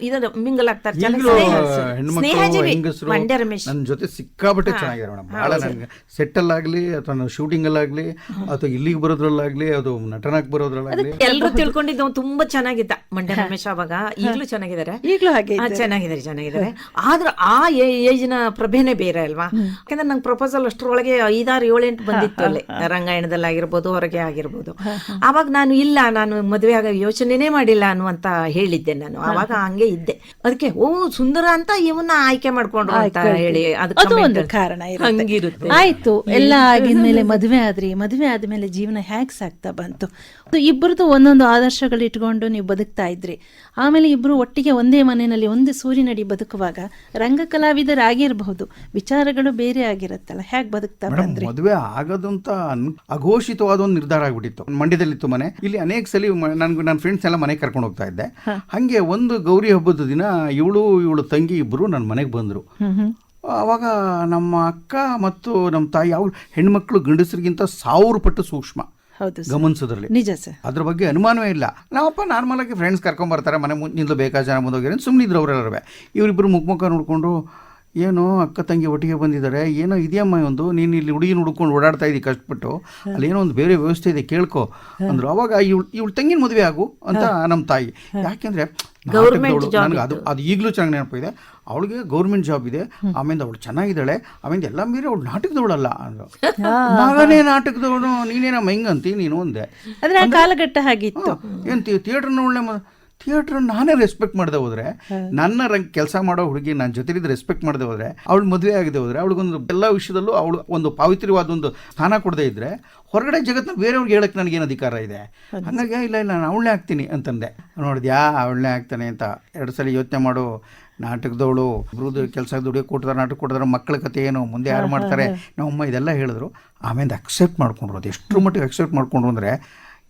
ಇದ ಮಿಂಗಲ್ ಆಗ್ತಾರೆ ಸ್ನೇಹಜೀವಿ ಮಂಡ್ಯ ರಮೇಶ್. ನನ್ನ ಜೊತೆ ಸಿಕ್ಕಾಪಟ್ಟೆ ಚೆನ್ನಾಗಿದೆ ಮೇಡಮ್. ಬಹಳ ನನಗೆ ಸೆಟ್ಟಲ್ಲಾಗಲಿ ಅಥವಾ ನಾನು ಶೂಟಿಂಗಲ್ಲಾಗಲಿ ಅಥವಾ ಇಲ್ಲಿಗೆ ಬರೋದ್ರಲ್ಲಾಗ್ಲಿ ಅದು ನಟನಾಗಿ ಬರೋದ್ರಲ್ಲಾಗಲಿ. ಎಲ್ಲರೂ ತಿಳ್ಕೊಂಡಿದ್ದು ಅವ್ನು ತುಂಬಾ ಚೆನ್ನಾಗಿದ್ದ ಮಂಡ್ಯ ರಮೇಶ್ ಅವಾಗ. ಈಗಲೂ ಚೆನ್ನಾಗಿದ್ದಾರೆ. ಈಗಲೂ ಹಾಗೆ ಚೆನ್ನಾಗಿದ್ದಾರೆ ಚೆನ್ನಾಗಿದ್ದಾರೆ. ಆದ್ರೆ ಆ ಏಜ್ನ ಪ್ರಭೆನೇ ಬೇರೆ ಅಲ್ವಾ? ಯಾಕಂದ್ರೆ ನಂಗೆ ಪ್ರಪೋಸಲ್ ಅಷ್ಟರೊಳಗೆ ಐದಾರು ಏಳೆಂಟು ಬಂದಿತ್ತು ಅಲ್ಲಿ. ರಂಗಾಯಣದಲ್ಲಿ ಆಗಿರ್ಬೋದು ಹೊರಗೆ ಆಗಿರ್ಬೋದು. ಮಾಡ್ಕೊಳ್ಬಹುದು ಆವಾಗ ನಾನು ಇಲ್ಲ ನಾನು ಮದುವೆ ಆಗ ಯೋಚನೆನೇ ಮಾಡಿಲ್ಲ ಅನ್ನುವಂತ ಹೇಳಿದ್ದೆ ನಾನು. ಆವಾಗ ಹಂಗೆ ಇದ್ದೆ. ಅದಕ್ಕೆ ಓ ಸುಂದರ ಅಂತ ಇವನ್ನ ಆಯ್ಕೆ ಮಾಡ್ಕೊಂಡ್ರು ಅಂತ ಹೇಳಿ ಅದು ಒಂದು ಕಾರಣ ಇರುತ್ತೆ. ಹಂಗಿರುತ್ತೆ. ಆಯ್ತು. ಎಲ್ಲ ಆಗಿದ್ಮೇಲೆ ಮದುವೆ ಆದ್ರಿ. ಮದುವೆ ಆದ್ಮೇಲೆ ಜೀವನ ಹ್ಯಾಕ್ ಸಾಕ್ತಾ ಬಂತು. ಇಬ್ಬರದು ಒಂದೊಂದು ಆದರ್ಶಗಳು ಇಟ್ಕೊಂಡು ನೀವು ಬದುಕ್ತಾ ಇದ್ರಿ. ಆಮೇಲೆ ಇಬ್ರು ಒಟ್ಟಿಗೆ ಒಂದೇ ಮನೆಯಲ್ಲಿ ಒಂದೇ ಸೂರಿನಡಿ ಬದುಕುವಾಗ ರಂಗ ಕಲಾವಿದರಾಗಿರಬಹುದು. ವಿಚಾರಗಳು ಬೇರೆ ಆಗಿರತ್ತಲ್ಲ. ಹ್ಯಾಕ್ ಬದುಕ್ತಾ ಬಂದ್ರಿ. ಮದುವೆ ಆಗದಂತ ಅಘೋಷಿತವಾದ ಒಂದು ನಿರ್ಧಾರ ಆಗ್ಬಿಟ್ಟಿತ್ತು. ಮಂಡ್ಯದಲ್ಲಿತ್ತು ಮನೆ. ಇಲ್ಲಿ ಅನೇಕ ಸಲ ನನ್ಗೆ ನನ್ನ ಫ್ರೆಂಡ್ಸ್ ಎಲ್ಲ ಮನೆಗೆ ಕರ್ಕೊಂಡು ಹೋಗ್ತಾ ಇದ್ದೆ. ಹಂಗೆ ಒಂದು ಗೌರಿ ಹಬ್ಬದ ದಿನ ಇವಳು ಇವಳು ತಂಗಿ ಇಬ್ಬರು ನನ್ನ ಮನೆಗೆ ಬಂದರು. ಅವಾಗ ನಮ್ಮ ಅಕ್ಕ ಮತ್ತು ನಮ್ಮ ತಾಯಿ ಅವ್ರು ಹೆಣ್ಮಕ್ಳು ಗಂಡಸರಿಗಿಂತ ಸಾವಿರ ಪಟ್ಟು ಸೂಕ್ಷ್ಮ. ಗಮನಿಸೋದ್ರಲ್ಲಿ. ನಿಜ ಸರ್. ಅದ್ರ ಬಗ್ಗೆ ಅನುಮಾನವೇ ಇಲ್ಲ. ನಾವಪ್ಪ ನಾರ್ಮಲ್ ಆಗಿ ಫ್ರೆಂಡ್ಸ್ ಕರ್ಕೊಂಡ್ ಬರ್ತಾರೆ ಮನೆ ಮುಂದಿಂದಲೂ ಬೇಕಾದ ಜನ ಮುಂದೋಗಿರೋ ಸುಮ್ಮನಿದ್ರು ಅವರೆಲ್ಲರವೆ. ಇವರಿಬ್ಬರು ಮುಖ ಮುಖ ನೋಡಿಕೊಂಡು ಏನೋ ಅಕ್ಕ ತಂಗಿ ಒಟ್ಟಿಗೆ ಬಂದಿದ್ದಾರೆ ಏನೋ ಇದೆಯಮ್ಮ ಒಂದು ನೀನು ಇಲ್ಲಿ ಹುಡುಗಿ ಹುಡ್ಕೊಂಡು ಓಡಾಡ್ತಾ ಇದ್ದೀವಿ ಕಷ್ಟಪಟ್ಟು ಅಲ್ಲೇನೋ ಒಂದು ಬೇರೆ ವ್ಯವಸ್ಥೆ ಇದೆ ಕೇಳ್ಕೊ. ಅಂದ್ರೆ ಅವಾಗ ಇವಳು ಇವಳು ತಂಗಿನ ಮದುವೆ ಆಗು ಅಂತ ನಮ್ಮ ತಾಯಿ. ಯಾಕೆಂದ್ರೆ ನನಗೆ ಅದು ಅದು ಈಗಲೂ ಚೆನ್ನಾಗಿ ನೆನಪಿದೆ ಅವಳಿಗೆ ಗೌರ್ಮೆಂಟ್ ಜಾಬ್ ಇದೆ ಆಮೇಲೆ ಅವಳು ಚೆನ್ನಾಗಿದ್ದಾಳೆ ಆಮೇಲೆ ಎಲ್ಲ ಮೀರಿ ಅವಳು ನಾಟಕದವಳಲ್ಲ ಅಂದ್ರು. ಮಗನೇ ನಾಟಕದವಳು ನೀನೇನಮ್ಮ ಹೆಂಗಂತಿ ನೀನು ಒಂದೇ. ಕಾಲಘಟ್ಟ ಹಾಗಿತ್ತು. ಏನು ಥಿಯೇಟರ್ನ ಒಳ್ಳೆ ಥಿಯೇಟ್ರ್ ನಾನೇ ರೆಸ್ಪೆಕ್ಟ್ ಮಾಡದೆ ಹೋದ್ರೆ ನನ್ನ ರಂಗ್ ಕೆಲಸ ಮಾಡೋ ಹುಡುಗಿ ನನ್ನ ಜೊತೆಲಿದ್ದು ರೆಸ್ಪೆಕ್ಟ್ ಮಾಡದೆ ಹೋದ್ರೆ ಅವಳು ಮದುವೆ ಆಗದೆ ಹೋದ್ರೆ ಅವಳಿಗೊಂದು ಎಲ್ಲ ವಿಷಯದಲ್ಲೂ ಅವಳು ಒಂದು ಪಾವಿತ್ರ್ಯವಾದ ಒಂದು ಸ್ಥಾನ ಕೊಡದೇ ಇದ್ರೆ ಹೊರಗಡೆ ಜಗತ್ತನ್ನ ಬೇರೆಯವ್ರಿಗೆ ಹೇಳಕ್ಕೆ ನನಗೇನು ಅಧಿಕಾರ ಇದೆ? ಹಂಗಾಗಿ ಇಲ್ಲ ಇಲ್ಲ ನಾನು ಅವಳನ್ನೇ ಆಗ್ತೀನಿ ಅಂತಂದೆ. ನೋಡಿದ್ಯಾ ಅವಳನ್ನೇ ಆಗ್ತಾನೆ ಅಂತ ಎರಡು ಸಲ ಯೋಚನೆ ಮಾಡು. ನಾಟಕದವಳು ಇಬ್ರದ್ದು ಕೆಲಸ ದುಡಿಯೋ ಕೊಟ್ಟಿದ್ದಾರೆ ನಾಟಕ ಕೊಡ್ತಾರೆ ಮಕ್ಕಳ ಕತೆ ಏನು ಮುಂದೆ ಯಾರು ಮಾಡ್ತಾರೆ? ನಮ್ಮಮ್ಮ ಇದೆಲ್ಲ ಹೇಳಿದ್ರು. ಆಮೇಲೆ ಅಕ್ಸೆಪ್ಟ್ ಮಾಡ್ಕೊಂಡ್ರು ಅದು ಎಷ್ಟು ಮಟ್ಟಿಗೆ ಅಕ್ಸೆಪ್ಟ್ ಮಾಡ್ಕೊಂಡ್ರು ಅಂದರೆ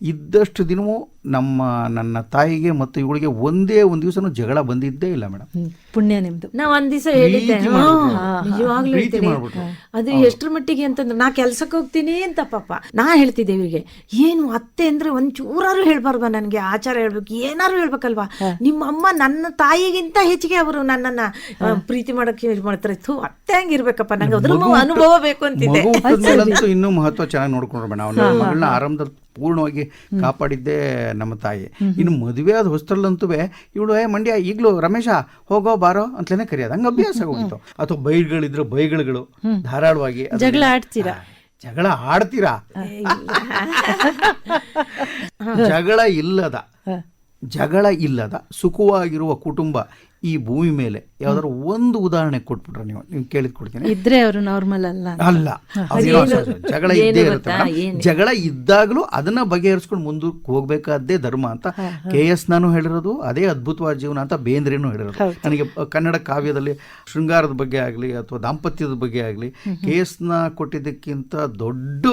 ಇದ್ದಷ್ಟು ದಿನವೂ ನಮ್ಮ ನನ್ನ ತಾಯಿಗೆ ಮತ್ತು ಇವಳಿಗೆ ಒಂದೇ ಒಂದು ದಿವಸನೂ ಜಗಳ ಬಂದಿದ್ದೇ ಇಲ್ಲ ಮೇಡಮ್. ಪುಣ್ಯ ನಿಮ್ದು. ನಾವು ಒಂದ್ ದಿವಸ ಹೇಳಿದ್ದೆ. ಪ್ರೀತಿ ಮಾಡ್ಬಿಟ್ರು. ನಿಜವಾಗ್ಲೂ ಪ್ರೀತಿ ಹೇಳ್ತೀನಿ. ಮಾಡ್ಬಿಟ್ರು. ಅದು ಎಷ್ಟ್ರ ಮಟ್ಟಿಗೆ ಅಂತಂದ್ರೆ ನಾ ಕೆಲ್ಸಕ್ಕೆ ಹೋಗ್ತೀನಿ ಅಂತ ಪಾಪ. ನಾ ಹೇಳ್ತಿದ್ದೆ ಇವ್ರಿಗೆ ಏನು ಅತ್ತೆ ಅಂದ್ರೆ ಒಂದ್ ಚೂರಾರು ಹೇಳ್ಬಾರ್ದ ನನ್ಗೆ ಆಚಾರ ಹೇಳ್ಬೇಕು ಏನಾರು ಹೇಳ್ಬೇಕಲ್ವಾ? ನಿಮ್ಮ ಅಮ್ಮ ನನ್ನ ತಾಯಿಗಿಂತ ಹೆಚ್ಚಿಗೆ ಅವರು ನನ್ನನ್ನ ಆ, ಪ್ರೀತಿ ಮಾಡಕ್ಕೆ ಇದು ಮಾಡ್ತಾರೆ. ಥೂ ಅತ್ತೆ ಹಂಗಿರ್ಬೇಕಪ್ಪ ನಂಗೆ ಅದ್ರ ಅನುಭವ ಬೇಕು ಅಂತಿದ್ದೆ. ಮಗು ಹುಟ್ಟಿದ್ಮೇಲಂತೂ ಇನ್ನೂ ಮಹತ್ವ ಚೆನ್ನಾಗಿ ನೋಡ್ಕೊಂಡ್ರು ಮೇಡಮ್. ಮಗಳನ್ನ ಆರಂಭದಲ್ಲಿ ಪೂರ್ಣವಾಗಿ ಕಾಪಾಡಿದ್ದೇ ನಮ್ಮ ತಾಯಿ. ಇನ್ನು ಮದುವೆ ಆದ ಹೊಸ್ತಲ್ಲಂತೂ ಇವಳು ಏ ಮಂಡ್ಯ ಈಗಲೂ ರಮೇಶ ಹೋಗೋ ಬಾರೋ ಅಂತಲೇ ಕರೆಯೋದು. ಹಂಗೆ ಅಭ್ಯಾಸ ಹೋಗಿತ್ತು. ಅಥವಾ ಬೈಗಳಿದ್ರು ಬೈಗಳುಗಳು ಧಾರಾಳವಾಗಿ ಜಗಳ ಆಡ್ತೀರಾ? ಜಗಳ ಆಡ್ತೀರಾ? ಜಗಳ ಇಲ್ಲದ ಜಗಳ ಇಲ್ಲದ ಸುಖವಾಗಿರುವ ಕುಟುಂಬ ಈ ಭೂಮಿ ಮೇಲೆ ಯಾವ್ದಾದ್ರು ಒಂದು ಉದಾಹರಣೆ ಕೊಟ್ಬಿಟ್ರೆ ನೀವು ನೀವು ಕೇಳಿದ್ ಕೊಡ್ತೀನಿ. ಇದ್ರೆ ಅವರು ನಾರ್ಮಲ್ ಅಲ್ಲ ಅಲ್ಲ ಜಗಳ ಇದ್ದೇ ಇರುತ್ತೆ? ಜಗಳ ಇದ್ದಾಗಲೂ ಅದನ್ನ ಬಗೆಹರಿಸ್ಕೊಂಡು ಮುಂದಕ್ಕೆ ಹೋಗ್ಬೇಕಾದ್ದೇ ಧರ್ಮ ಅಂತ. ಕೆ ಎಸ್ ನಾನು ಹೇಳಿರೋದು ಅದೇ ಅದ್ಭುತವಾದ ಜೀವನ ಅಂತ ಬೇಂದ್ರೇನು ಹೇಳಿರೋದು. ನನಗೆ ಕನ್ನಡ ಕಾವ್ಯದಲ್ಲಿ ಶೃಂಗಾರದ ಬಗ್ಗೆ ಆಗಲಿ ಅಥವಾ ದಾಂಪತ್ಯದ ಬಗ್ಗೆ ಆಗಲಿ ಕೆ ಎಸ್ನ ಕೊಟ್ಟಿದ್ದಕ್ಕಿಂತ ದೊಡ್ಡ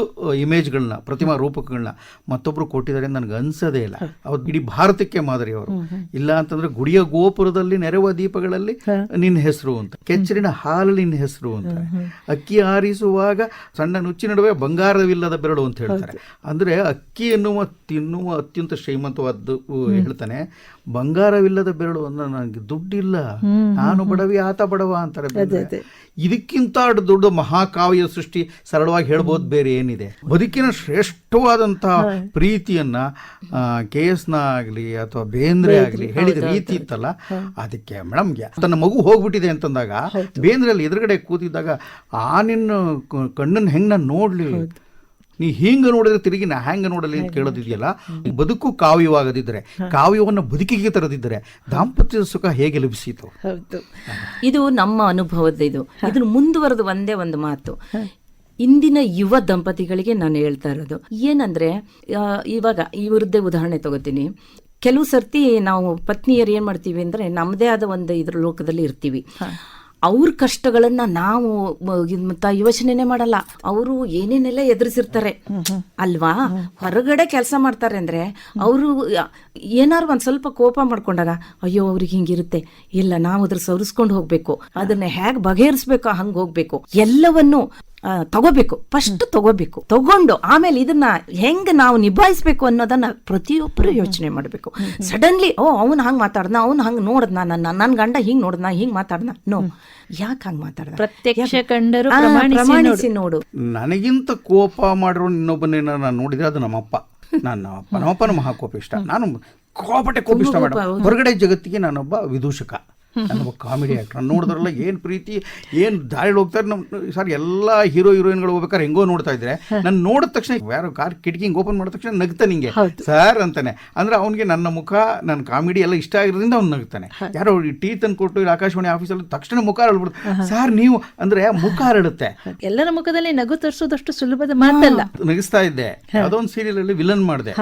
ಇಮೇಜ್ಗಳನ್ನ ಪ್ರತಿಮಾ ರೂಪಕಗಳನ್ನ ಮತ್ತೊಬ್ರು ಕೊಟ್ಟಿದ್ದಾರೆ ನನಗೆ ಅನ್ಸೋದೇ ಇಲ್ಲ. ಅವ್ರು ಇಡೀ ಭಾರತಕ್ಕೆ ಮಾದರಿ ಅವರು. ಇಲ್ಲ ಅಂತಂದ್ರೆ ಗುಡಿಯ ಗೋಪುರದಲ್ಲಿ ನೆರವ ದೀಪಗಳಲ್ಲಿ ನಿನ್ನ ಹೆಸರು ಅಂತ. ಕೆಚ್ಚರಿನ ಹಾಲಲ್ಲಿ ನಿನ್ನ ಹೆಸರು ಅಂತ. ಅಕ್ಕಿ ಆರಿಸುವಾಗ ಸಣ್ಣ ನುಚ್ಚಿ ನಡುವೆ ಬಂಗಾರವಿಲ್ಲದ ಬೆರಳು ಅಂತ ಹೇಳ್ತಾರೆ. ಅಂದ್ರೆ ಅಕ್ಕಿ ಎನ್ನುವ ತಿನ್ನುವ ಅತ್ಯಂತ ಶ್ರೀಮಂತವಾದ್ದು ಹೇಳ್ತಾನೆ. ಬಂಗಾರವಿಲ್ಲದ ಬೆರಳು ಅಂದ್ರೆ ನನಗೆ ದುಡ್ಡಿಲ್ಲ. ನಾನು ಬಡವಿ ಆತ ಬಡವ ಅಂತಾರೆ. ಇದಕ್ಕಿಂತ ದೊಡ್ಡ ಮಹಾಕಾವ್ಯ ಸೃಷ್ಟಿ ಸರಳವಾಗಿ ಹೇಳ್ಬೋದು ಬೇರೆ ಏನಿದೆ. ಬದುಕಿನ ಶ್ರೇಷ್ಠವಾದಂತಹ ಪ್ರೀತಿಯನ್ನ ಕೆ ಎಸ್ನ ಆಗಲಿ ಅಥವಾ ಬೇಂದ್ರೆ ಆಗ್ಲಿ ಹೇಳಿದ ರೀತಿ ಇತ್ತಲ್ಲ ಅದಕ್ಕೆ ಮೇಡಮ್ಗೆ ತನ್ನ ಮಗು ಹೋಗ್ಬಿಟ್ಟಿದೆ ಅಂತಂದಾಗ ಬೇಂದ್ರೆಯಲ್ಲಿ ಎದುರುಗಡೆ ಕೂತಿದ್ದಾಗ ಆ ನಿನ್ನ ಕಣ್ಣನ್ನು ಕಣ್ಣನ್ನ ಹೆಂಗ್ ನಾನು ನೋಡ್ಲಿ ನೀ ಹಿಂಗ ನೋಡಿದ್ರೆ ತಿರುಗಿ ನಾ ಹ್ಯಾಂಗ ನೋಡಲಿ ಅಂತ ಕೇಳೋದಿದೆಯಲ್ಲ ಬದುಕು ಕಾವ್ಯವಾಗದಿದ್ದರೆ ಕಾವ್ಯವನ್ನು ಬದುಕಿಗೆ ತರದಿದ್ದರೆ ದಾಂಪತ್ಯದ ಸುಖ ಹೇಗೆ ಲಭಿಸಿತು? ಹೌದು. ಇದು ನಮ್ಮ ಅನುಭವದ ಇದು. ಇದನ್ನು ಮುಂದುವರೆದು ಒಂದೇ ಒಂದು ಮಾತು. ಇಂದಿನ ಯುವ ದಂಪತಿಗಳಿಗೆ ನಾನು ಹೇಳ್ತಾ ಇರೋದು ಏನಂದ್ರೆ ಆ, ಇವಾಗ ಇವರದ್ದೇ ಉದಾಹರಣೆ ತಗೋತೀನಿ. ಕೆಲವು ಸರ್ತಿ ನಾವು ಪತ್ನಿಯರು ಏನ್ ಮಾಡ್ತೀವಿ ಅಂದ್ರೆ ನಮ್ಮದೇ ಆದ ಒಂದು ಇದ್ರ ಲೋಕದಲ್ಲಿ ಇರ್ತೀವಿ. ಅವ್ರ ಕಷ್ಟಗಳನ್ನ ನಾವು ಯೋಚನೆ ಇದ್ ಮಾಡಲ್ಲ. ಅವರು ಏನೇನೆಲ್ಲ ಎದುರಿಸಿರ್ತಾರೆ. ಅಲ್ವಾ? ಹೊರಗಡೆ ಕೆಲಸ ಮಾಡ್ತಾರೆ ಅಂದ್ರೆ ಅವರು ಏನಾರು ಒಂದ್ ಸ್ವಲ್ಪ ಕೋಪ ಮಾಡ್ಕೊಂಡಾಗ, ಅಯ್ಯೋ, ಅವ್ರಿಗೆ ಹಿಂಗಿರುತ್ತೆ. ಇಲ್ಲ, ನಾವು ಅದ್ರ ಸವರಿಸ್ಕೊಂಡು ಹೋಗ್ಬೇಕು. ಅದನ್ನ ಹೇಗ್ ಬಗೆಹರಿಸ್ಬೇಕು, ಹಂಗ್ ಹೋಗ್ಬೇಕು. ಎಲ್ಲವನ್ನು ತಗೋಬೇಕು. ಫಸ್ಟ್ ತಗೋಬೇಕು. ತಗೊಂಡು ಆಮೇಲೆ ಇದನ್ನ ಹೆಂಗ್ ನಾವು ನಿಭಾಯಿಸ್ಬೇಕು ಅನ್ನೋದನ್ನ ಪ್ರತಿಯೊಬ್ಬರು ಯೋಚನೆ ಮಾಡಬೇಕು. ಸಡನ್ಲಿ ಓ ಅವ್ನು ಹಂಗ್ ಮಾತಾಡ್ದ ಅವ್ನು ಹಂಗ್ ನೋಡ್ದ ನನ್ನ ನನ್ನ ಗಂಡ ಹಿಂಗ್ ನೋಡ್ದ ಹಿಂಗ್ ಮಾತಾಡ್ದ ನೋ ಯಾಕೆ ಹಂಗ್ ಮಾತಾಡ್ದ? ಪ್ರತ್ಯಕ್ಷ ಕಂಡರು ಪ್ರಮಾಣಿಸಿ ಪ್ರಮಾಣಿಸಿ ನೋಡು. ನನಗಿಂತ ಕೋಪ ಮಾಡಿರೋ ಇನ್ನೊಬ್ಬನೇನ ನಾನು ನೋಡಿದ್ರೆ ಅದು ನಮ್ಮಪ್ಪ. ನನ್ನ ಅಪ್ಪ ನಮ್ಮಪ್ಪನ ಮಹಾಕೋಪ ಇಷ್ಟ. ನಾನು ಕೋಪಟೆ ಕೋಪ ಇಷ್ಟ ಮಾಡ ಹೊರಗಡೆ ಜಗತ್ತಿಗೆ ನಾನೊಬ್ಬ ವಿದೂಷಕ. ನನ್ನ ಕಾಮಿಡಿ ಆ್ಯಕ್ಟರ್ ನೋಡಿದ್ರಲ್ಲ ಏನು ಪ್ರೀತಿ ಏನು ದಾಳಿ ಹೋಗ್ತಾರೆ ನಮ್ಮ ಸರ್ ಎಲ್ಲ ಹೀರೋ ಹೀರೋಯಿನ್ಗಳು ಹೋಗ್ಬೇಕಾದ್ರೆ ಹೆಂಗೋ ನೋಡ್ತಾ ಇದ್ರೆ ನಾನು ನೋಡಿದ ತಕ್ಷಣ ಯಾರು ಕಾರ್ ಕಿಟಕಿ ಓಪನ್ ಮಾಡಿದ ತಕ್ಷಣ ನಗ್ತಾ ನಿಂಗೆ. ಸರ್ ಅಂತಾನೆ. ಅಂದ್ರೆ ಅವನಿಗೆ ನನ್ನ ಮುಖ ನನ್ನ ಕಾಮಿಡಿ ಎಲ್ಲ ಇಷ್ಟ ಆಗಿರೋದ್ರಿಂದ ಅವ್ನು ನಗ್ತಾನೆ. ಯಾರೋ ಟೀ ತಂದು ಕೊಟ್ಟು ಇಲ್ಲಿ ಆಕಾಶವಾಣಿ ಆಫೀಸಲ್ಲಿ ತಕ್ಷಣ ಮುಖ ಹೇಳ್ಬಿಡ್ತು ಸರ್ ನೀವು ಅಂದ್ರೆ ಮುಖ ಹರಡುತ್ತೆ ಎಲ್ಲರ ಮುಖದಲ್ಲಿ ನಗು ತರಿಸೋದಷ್ಟು ಸುಲಭದ ಮಾತಲ್ಲ. ನಗಿಸ್ತಾ ಇದ್ದೆ. ಅದೊಂದು ಸೀರಿಯಲ್ ಅಲ್ಲಿ ವಿಲನ್ ಮಾಡಿದೆ.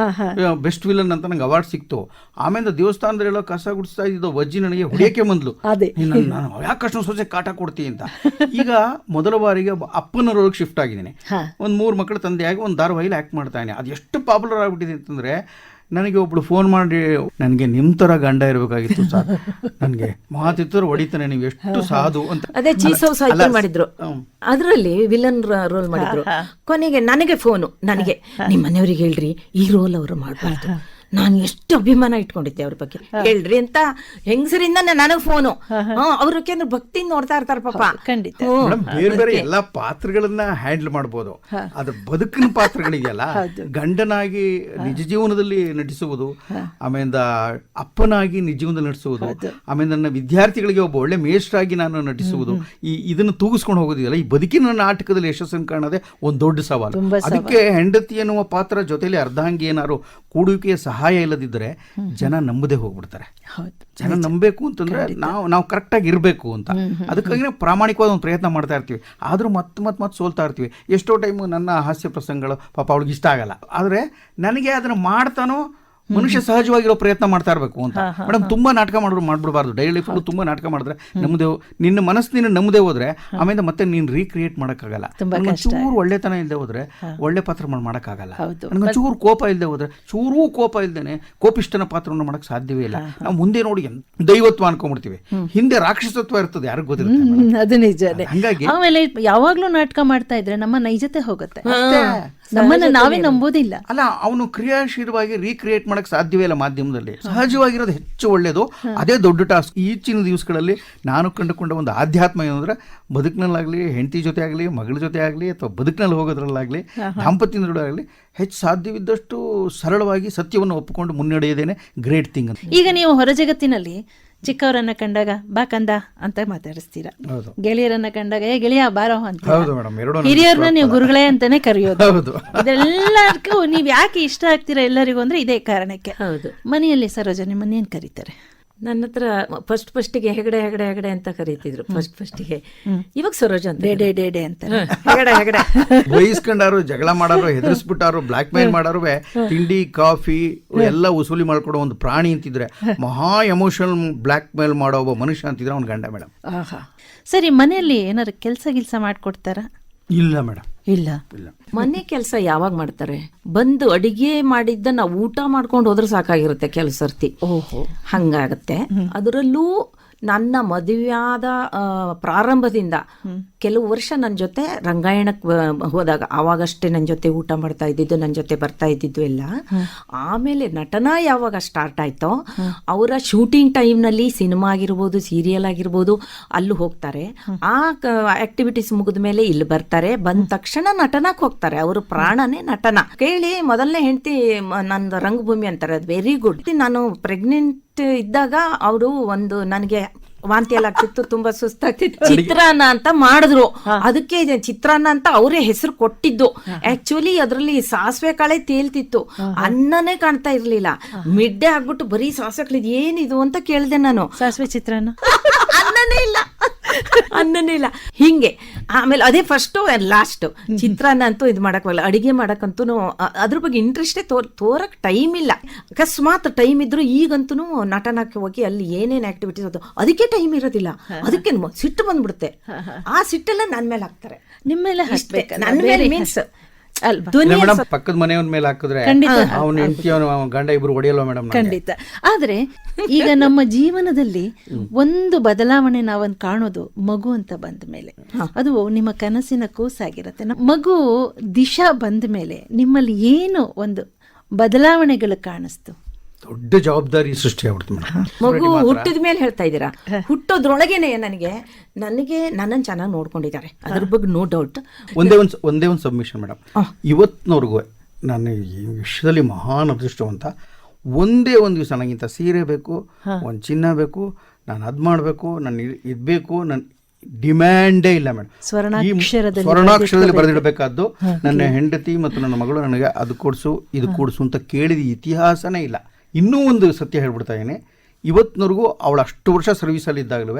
ಬೆಸ್ಟ್ ವಿಲನ್ ಅಂತ ನಂಗೆ ಅವಾರ್ಡ್ ಸಿಕ್ತು. ಆಮೇಲೆ ದೇವಸ್ಥಾನದಲ್ಲಿ ಕಸ ಗುಡಿಸ್ತಾ ಇದ್ದ ವಜ್ಜಿ ನನಗೆ ಹೊಡಿಯಕ್ಕೆ ಬಂದ್ಲು ಅದೇ. ನೀನ್ ನಾನು ಯಾಕೆ ಅಷ್ಟೊಂದು ಸೊಸೆ ಕಾಟ ಕೊಡ್ತೀನಿ ಅಂತ. ಈಗ ಮೊದಲ ಬಾರಿಗೆ ಒಬ್ಬ ಅಪ್ಪನರೊಳಗೆ ಶಿಫ್ಟ್ ಆಗಿದ್ದೀನಿ. ಒಂದು ಮೂರು ಮಕ್ಕಳ ತಂದೆಯಾಗಿ ಒಂದು ಧಾರವಾಹಿಲಿ ಆ್ಯಕ್ಟ್ ಮಾಡ್ತಾ ಇದ್ದೀನಿ. ಅದು ಎಷ್ಟು ಪಾಪ್ಯುಲರ್ ಆಗ್ಬಿಟ್ಟಿದೆ ಅಂತಂದ್ರೆ ನನಗೆ ಒಬ್ಳು ಫೋನ್ ಮಾಡಿ ನನಗೆ ನಿಮ್ಮ ಥರ ಗಂಡ ಇರಬೇಕಾಗಿತ್ತು ಸರ್ ನನಗೆ ಮಾತಿತ್ತರು ಹೊಡಿತಾನೆ ನೀವು ಎಷ್ಟು ಸಾಧು ಅಂತ. ಅದೇ ಚೀಸ್ ಹೌಸ್ ಮಾಡಿದ್ರು. ಅದರಲ್ಲಿ ವಿಲನ್ ರೋಲ್ ಮಾಡಿದ್ರು. ಕೊನೆಗೆ ನನಗೆ ಫೋನು ನನಗೆ. ನಿಮ್ಮ ಮನೆಯವ್ರಿಗೆ ಹೇಳ್ರಿ ಈ ರೋಲ್ ಅವರು ಮಾಡಬಾರ್ದು. ನಾನು ಎಷ್ಟು ಅಭಿಮಾನ ಇಟ್ಕೊಂಡಿದ್ದೆ ಅವ್ರ ಬಗ್ಗೆ. ಹೇಳ್ರಿ ಅಂತ ಹೆಂಗಸರಿಂದ ನನಗೆ ಫೋನು ಅವ್ರ ಕೇಂದ್ರ ಭಕ್ತಿ ನೋಡ್ತಾ ಇರ್ತಾರ ಪಾಪ. ಖಂಡಿತ. ಬೇರೆ ಬೇರೆ ಎಲ್ಲಾ ಪಾತ್ರಗಳನ್ನ ಹ್ಯಾಂಡಲ್ ಮಾಡಬಹುದು ಅದು ಬದುಕಿನ ಪಾತ್ರಗಳಿದೆಯಲ್ಲ ಗಂಡನಾಗಿ ನಿಜ ಜೀವನದಲ್ಲಿ ನಟಿಸುವುದು ಆಮೇಲೆ ಅಪ್ಪನಾಗಿ ನಿಜ ಜೀವನದಲ್ಲಿ ನಟಿಸುವುದು ಆಮೇಲೆ ನನ್ನ ವಿದ್ಯಾರ್ಥಿಗಳಿಗೆ ಒಬ್ಬ ಒಳ್ಳೆ ಮೇಷ್ಟ್ರಾಗಿ ನಾನು ನಟಿಸುವುದು ಈ ಇದನ್ನು ತೂಗಿಸ್ಕೊಂಡು ಹೋಗೋದಿಲ್ಲ ಈ ಬದುಕಿನ ನಾಟಕದಲ್ಲಿ ಯಶಸ್ಸನ್ನು ಕಾಣೋದೇ ಒಂದು ದೊಡ್ಡ ಸವಾಲು. ಅದಕ್ಕೆ ಹೆಂಡತಿ ಎನ್ನುವ ಪಾತ್ರ ಜೊತೆಲಿ ಅರ್ಧಾಂಗಿ ಏನಾದ್ರು ಕೂಡುವಿಕೆಯ ಸಹಾಯ ಇಲ್ಲದಿದ್ದರೆ ಜನ ನಂಬದೇ ಹೋಗ್ಬಿಡ್ತಾರೆ. ಜನ ನಂಬಬೇಕು ಅಂತಂದ್ರೆ ನಾವು ನಾವು ಕರೆಕ್ಟಾಗಿ ಇರಬೇಕು ಅಂತ. ಅದಕ್ಕಾಗಿ ನಾವು ಪ್ರಾಮಾಣಿಕವಾದ ಒಂದು ಪ್ರಯತ್ನ ಮಾಡ್ತಾ ಇರ್ತೀವಿ. ಆದರೂ ಮತ್ತೆ ಮತ್ತೆ ಮತ್ತೆ ಸೋಲ್ತಾ ಇರ್ತೀವಿ. ಎಷ್ಟೋ ಟೈಮು ನನ್ನ ಹಾಸ್ಯ ಪ್ರಸಂಗಗಳು ಪಾಪ ಅವಳಿಗೆ ಇಷ್ಟ ಆಗಲ್ಲ. ಆದರೆ ನನಗೆ ಅದನ್ನು ಮಾಡ್ತಾನೋ ಮನುಷ್ಯ ಸಹಜವಾಗಿರೋ ಪ್ರಯತ್ನ ಮಾಡ್ತಾ ಇರಬೇಕು ಅಂತ. ಮೇಡಮ್ ತುಂಬಾ ನಾಟಕ ಮಾಡಿದ್ರು ಮಾಡ್ಬಿಡಬಾರ್ದು ಡೈಲಿ ಫುಲ್ ತುಂಬಾ ನಾಟಕ ಮಾಡಿದ್ರೆ ನಮ್ಮದೇ ನಿನ್ನ ಮನಸ್ಸು ನೀನು ನಮ್ಮದೇ ಹೋದ್ರೆ ಆಮೇಲೆ ಮತ್ತೆ ನೀನು ರೀಕ್ರಿಯೇಟ್ ಮಾಡೋಕ್ಕಾಗಲ್ಲ. ಚೂರು ಒಳ್ಳೆತನ ಇಲ್ಲದೆ ಹೋದ್ರೆ ಒಳ್ಳೆ ಪಾತ್ರ ಮಾಡಿ ಮಾಡೋಕ್ಕಾಗಲ್ಲ. ನನಗೆ ಚೂರು ಕೋಪ ಇಲ್ಲದೆ ಹೋದ್ರೆ ಚೂರೂ ಕೋಪ ಇಲ್ದೇನೆ ಕೋಪಿಷ್ಟನ ಪಾತ್ರವನ್ನು ಮಾಡಕ್ ಸಾಧ್ಯವೇ ಇಲ್ಲ. ನಾವು ಮುಂದೆ ನೋಡಿ ದೈವತ್ವ ಅನ್ಕೊಂಡ್ಬಿಡ್ತೀವಿ. ಹಿಂದೆ ರಾಕ್ಷಸತ್ವ ಇರ್ತದೆ ಯಾರಿಗೂ ಗೊತ್ತಿರುತ್ತೆ ನಿಜ ಅದು ನಿಜನೇ. ಹಂಗಾಗಿ ಆಮೇಲೆ ಯಾವಾಗ್ಲೂ ನಾಟಕ ಮಾಡ್ತಾ ಇದ್ರೆ ನಮ್ಮ ನೈಜತೆ ಹೋಗುತ್ತೆ. ನಮ್ಮನ್ನ ನಾವೇ ನಂಬೋದಿಲ್ಲ. ಅಲ್ಲ ಅವನು ಕ್ರಿಯಾಶೀಲವಾಗಿ ರೀಕ್ರಿಯೇಟ್ ಮಾಡಕ್ ಸಾಧ್ಯವೇ ಇಲ್ಲ ಮಾಧ್ಯಮದಲ್ಲಿ. ಸಹಜವಾಗಿರೋದು ಹೆಚ್ಚು ಒಳ್ಳೆಯದು ಅದೇ ದೊಡ್ಡ ಟಾಸ್ಕ್ ಈಚಿನ ದಿವಸಗಳಲ್ಲಿ ನಾನು ಕಂಡುಕೊಂಡ ಒಂದು ಆಧ್ಯಾತ್ಮ ಏನಂದ್ರೆ ಬದುಕಿನಲ್ಲಾಗಲಿ ಹೆಂಡತಿ ಜೊತೆ ಆಗಲಿ ಮಗಳ ಜೊತೆ ಆಗಲಿ ಅಥವಾ ಬದುಕಿನಲ್ಲಿ ಹೋಗೋದ್ರಲ್ಲಾಗಲಿ ದಾಂಪತ್ಯದಲ್ಲಾಗಲಿ ಹೆಚ್ಚು ಸಾಧ್ಯವಿದ್ದಷ್ಟು ಸರಳವಾಗಿ ಸತ್ಯವನ್ನು ಒಪ್ಪಿಕೊಂಡು ಮುನ್ನಡೆಯದೇನೆ ಗ್ರೇಟ್ ಥಿಂಗ್ ಅಂತ. ಈಗ ನೀವು ಹೊರ ಜಗತ್ತಿನಲ್ಲಿ ಚಿಕ್ಕವರನ್ನ ಕಂಡಾಗ ಬಾ ಕಂದ ಅಂತ ಮಾತಾಡಿಸ್ತೀರಾ? ಹೌದು. ಗೆಳೆಯರನ್ನ ಕಂಡಾಗ ಏ ಗೆಳೆಯ ಬಾರೋ ಅಂತ. ಹಿರಿಯರನ್ನ ನೀವು ಗುರುಗಳೇ ಅಂತಾನೆ ಕರೆಯೋದು. ಹೌದು. ಇದೆಲ್ಲಕ್ಕೂ ನೀವ್ ಯಾಕೆ ಇಷ್ಟ ಆಗ್ತೀರಾ ಎಲ್ಲರಿಗೂ ಅಂದ್ರೆ ಇದೇ ಕಾರಣಕ್ಕೆ. ಹೌದು. ಮನೆಯಲ್ಲಿ ಸರೋಜ ನಿಮ್ಮನ್ನೇನ್ ಕರೀತಾರೆ. ನನ್ನ ಹತ್ರ ಫಸ್ಟ್ ಫಸ್ಟಿಗೆ ಹೆಗಡೆ ಹೆಗಡೆ ಹೆಗಡೆ ಅಂತ ಕರೀತಿದ್ರು. ಫಸ್ಟ್ ಫಸ್ಟಿಗೆ ಇವಾಗ ಸರೋಜ ಅಂತ ಡೇ ಡೇ ಡೇ ಡೇ ಅಂತ. ಹೆಗಡೆ ಹೆಗಡೆ. ಬೈಸ್ಕೊಂಡಾರು ಜಗಳ ಮಾಡಾರು ಹೆದರ್ಸ್ಬಿಟ್ಟಾರು ಬ್ಲಾಕ್ ಮೇಲ್ ಮಾಡಾರು ತಿಂಡಿ ಕಾಫಿ ಎಲ್ಲ ವಸೂಲಿ ಮಾಡ್ಕೊಡೋ ಒಂದು ಪ್ರಾಣಿ ಅಂತಿದ್ರೆ ಮಹಾ ಎಮೋಷನಲ್ ಬ್ಲಾಕ್ ಮೇಲ್ ಮಾಡೋ ಒಬ್ಬ ಮನುಷ್ಯ ಅಂತಿದ್ರೆ ಅವ್ನ ಗಂಡ ಮೇಡಮ್ ಆಹಾ. ಸರಿ ಮನೆಯಲ್ಲಿ ಏನಾರು ಕೆಲಸ ಗಿಲ್ಸ ಮಾಡ್ಕೊಡ್ತಾರ? ಇಲ್ಲ ಮೇಡಮ್ ಇಲ್ಲ. ಮನೆ ಕೆಲಸ ಯಾವಾಗ ಮಾಡ್ತಾರೆ? ಬಂದು ಅಡಿಗೆ ಮಾಡಿದ್ದನ್ನ ನಾವು ಊಟ ಮಾಡ್ಕೊಂಡು ಹೋದ್ರೆ ಸಾಕಾಗಿರುತ್ತೆ ಕೆಲವು ಸರ್ತಿ. ಓಹೋ. ಹಂಗಾಗತ್ತೆ. ಅದರಲ್ಲೂ ನನ್ನ ಮದುವೆಯಾದ ಪ್ರಾರಂಭದಿಂದ ಕೆಲವು ವರ್ಷ ನನ್ನ ಜೊತೆ ರಂಗಾಯಣಕ್ಕೆ ಹೋದಾಗ ಆವಾಗಷ್ಟೇ ನನ್ನ ಜೊತೆ ಊಟ ಮಾಡ್ತಾ ಇದ್ದಿದ್ದು ನನ್ನ ಜೊತೆ ಬರ್ತಾ ಇದ್ದಿದ್ದು ಎಲ್ಲ. ಆಮೇಲೆ ನಟನ ಯಾವಾಗ ಸ್ಟಾರ್ಟ್ ಆಯ್ತೋ ಅವರ ಶೂಟಿಂಗ್ ಟೈಮ್ನಲ್ಲಿ ಸಿನಿಮಾ ಆಗಿರ್ಬೋದು ಸೀರಿಯಲ್ ಆಗಿರ್ಬೋದು ಅಲ್ಲೂ ಹೋಗ್ತಾರೆ. ಆ ಆಕ್ಟಿವಿಟೀಸ್ ಮುಗಿದ ಮೇಲೆ ಇಲ್ಲಿ ಬರ್ತಾರೆ. ಬಂದ ತಕ್ಷಣ ನಟನಕ್ಕೆ ಹೋಗ್ತಾರೆ. ಅವರು ಪ್ರಾಣನೇ ನಟನ. ಕೇಳಿ ಮೊದಲನೇ ಹೆಂಡತಿ ನಂದು ರಂಗಭೂಮಿ ಅಂತಾರೆ. ಅದು ವೆರಿ ಗುಡ್ ನಾನು ಪ್ರೆಗ್ನೆಂಟ್ ಇದ್ದಾಗ ಅವರು ಒಂದು ನನಗೆ ವಾಂತಿ ಎಲ್ಲ ಆಗ್ತಿತ್ತು ತುಂಬಾ ಸುಸ್ತಾಗ್ತಿತ್ತು ಚಿತ್ರಾನ್ನ ಅಂತ ಮಾಡಿದ್ರು. ಅದಕ್ಕೆ ಚಿತ್ರಾನ್ನ ಅಂತ ಅವರೇ ಹೆಸರು ಕೊಟ್ಟಿದ್ದು. ಆಕ್ಚುಲಿ ಅದರಲ್ಲಿ ಸಾಸಿವೆ ಕಾಳೆ ತೇಲ್ತಿತ್ತು. ಅನ್ನನೇ ಕಾಣ್ತಾ ಇರ್ಲಿಲ್ಲ. ಮಿಡ್ಡೆ ಆಗ್ಬಿಟ್ಟು ಬರೀ ಸಾಸಿವೆ ಕಾಳಿದ್ ಏನಿದು ಅಂತ ಕೇಳ್ದೆ ನಾನು. ಸಾಸಿವೆ ಚಿತ್ರಾನ್ನ? ಅನ್ನನೇ ಇಲ್ಲ. ಅನ್ನನೇ ಇಲ್ಲ. ಹಿಂಗೆ. ಆಮೇಲೆ ಅದೇ ಫಸ್ಟ್ ಲಾಸ್ಟ್ ಚಿತ್ರಾನ್ನ ಅಂತೂ ಇದು ಮಾಡಕ್ಕಾಗಲ್ಲ ಅಡಿಗೆ ಮಾಡಕ್ಕಂತೂ ಅದ್ರ ಬಗ್ಗೆ ಇಂಟ್ರೆಸ್ಟೇ ತೋರ್ ತೋರಕ್ ಟೈಮ್ ಇಲ್ಲ. ಅಕಸ್ಮಾತ್ ಟೈಮ್ ಇದ್ರು ಈಗಂತೂ ನಟನಕ್ಕೆ ಹೋಗಿ ಅಲ್ಲಿ ಏನೇನ್ ಆಕ್ಟಿವಿಟೀಸ್ ಅದು ಅದಕ್ಕೆ ಟೈಮ್ ಇರೋದಿಲ್ಲ. ಅದಕ್ಕೆ ಸಿಟ್ಟು ಬಂದ್ಬಿಡುತ್ತೆ. ಆ ಸಿಟ್ಟೆಲ್ಲ ನನ್ ಮೇಲೆ ಹಾಕ್ತಾರೆ. ನಿಮ್ಮ ಮೇಲೆ ಹಾಕ್ಬೇಕಲ್ಲ, ನನ್ ಮೇಲೆ ಇಲ್ಲ ಮೇಡಮ್ ಪಕ್ಕದ ಮನೆಯವನ ಮೇಲೆ ಹಾಕಿದ್ರೆ ಅವನ ಹೆಂಡತಿ ಅವನ ಗಂಡ ಇಬ್ರು ಹೊಡೆಯಲ್ವ ಮೇಡಮ್ ಖಂಡಿತ. ಆದ್ರೆ ಈಗ ನಮ್ಮ ಜೀವನದಲ್ಲಿ ಒಂದು ಬದಲಾವಣೆ ನಾವನ್ ಕಾಣೋದು ಮಗು ಅಂತ ಬಂದ ಮೇಲೆ. ಅದು ನಿಮ್ಮ ಕನಸಿನ ಕೂಸಾಗಿರತ್ತೆ. ಮಗು ದಿಶಾ ಬಂದ ಮೇಲೆ ನಿಮ್ಮಲ್ಲಿ ಏನು ಒಂದು ಬದಲಾವಣೆಗಳು ಕಾಣಿಸ್ತು? ದೊಡ್ಡ ಜವಾಬ್ದಾರಿ ಸೃಷ್ಟಿ ಆಗ್ಬಿಡ್ತು ಮೇಡಮ್. ಮಗು ಹುಟ್ಟಿದ ಮೇಲೆ ಹೇಳ್ತಾ ಇದ್ದೀರಾ? ಹುಟ್ಟೋದ್ರೊಳಗೇನೆ ನನಗೆ ನನಗೆ ನನ್ನನ್ನು ಚೆನ್ನಾಗಿ ನೋಡ್ಕೊಂಡಿದ್ದಾರೆ. ಅದ್ರ ಬಗ್ಗೆ ನೋ ಡೌಟ್ ಒಂದೇ ಒಂದು ಒಂದೇ ಒಂದು ಸಬ್ಮಿಷನ್ ಮೇಡಮ್. ಇವತ್ತಿನವರೆಗೂ ನಾನು ಈ ವಿಶ್ವದಲ್ಲಿ ಮಹಾನ್ ಅದೃಷ್ಟವಂತ ಒಂದೇ ಒಂದು ದಿವಸ ನನಗಿಂತ ಸೀರೆ ಬೇಕು ಒಂದು ಚಿನ್ನ ಬೇಕು ನಾನು ಅದು ಮಾಡಬೇಕು ನಾನು ಇದು ಬೇಕು ನನ್ನ ಡಿಮ್ಯಾಂಡೇ ಇಲ್ಲ ಮೇಡಮ್. ಸ್ವರ್ಣಾಕ್ಷರದಲ್ಲಿ ಸ್ವರ್ಣಾಕ್ಷರದಲ್ಲಿ ಬರೆದಿಡಬೇಕಾದ್ದು ನನ್ನ ಹೆಂಡತಿ ಮತ್ತು ನನ್ನ ಮಗಳು ನನಗೆ ಅದು ಕೊಡಿಸು ಇದು ಕೊಡಿಸು ಅಂತ ಕೇಳಿದ ಇತಿಹಾಸನೇ ಇಲ್ಲ. ಇನ್ನೂ ಒಂದು ಸತ್ಯ ಹೇಳ್ಬಿಡ್ತಾ ಇದ್ದೀನಿ. ಇವತ್ತಿನವರೆಗೂ ಅವಳು ಅಷ್ಟು ವರ್ಷ ಸರ್ವಿಸಲ್ಲಿ ಇದ್ದಾಗಲೂ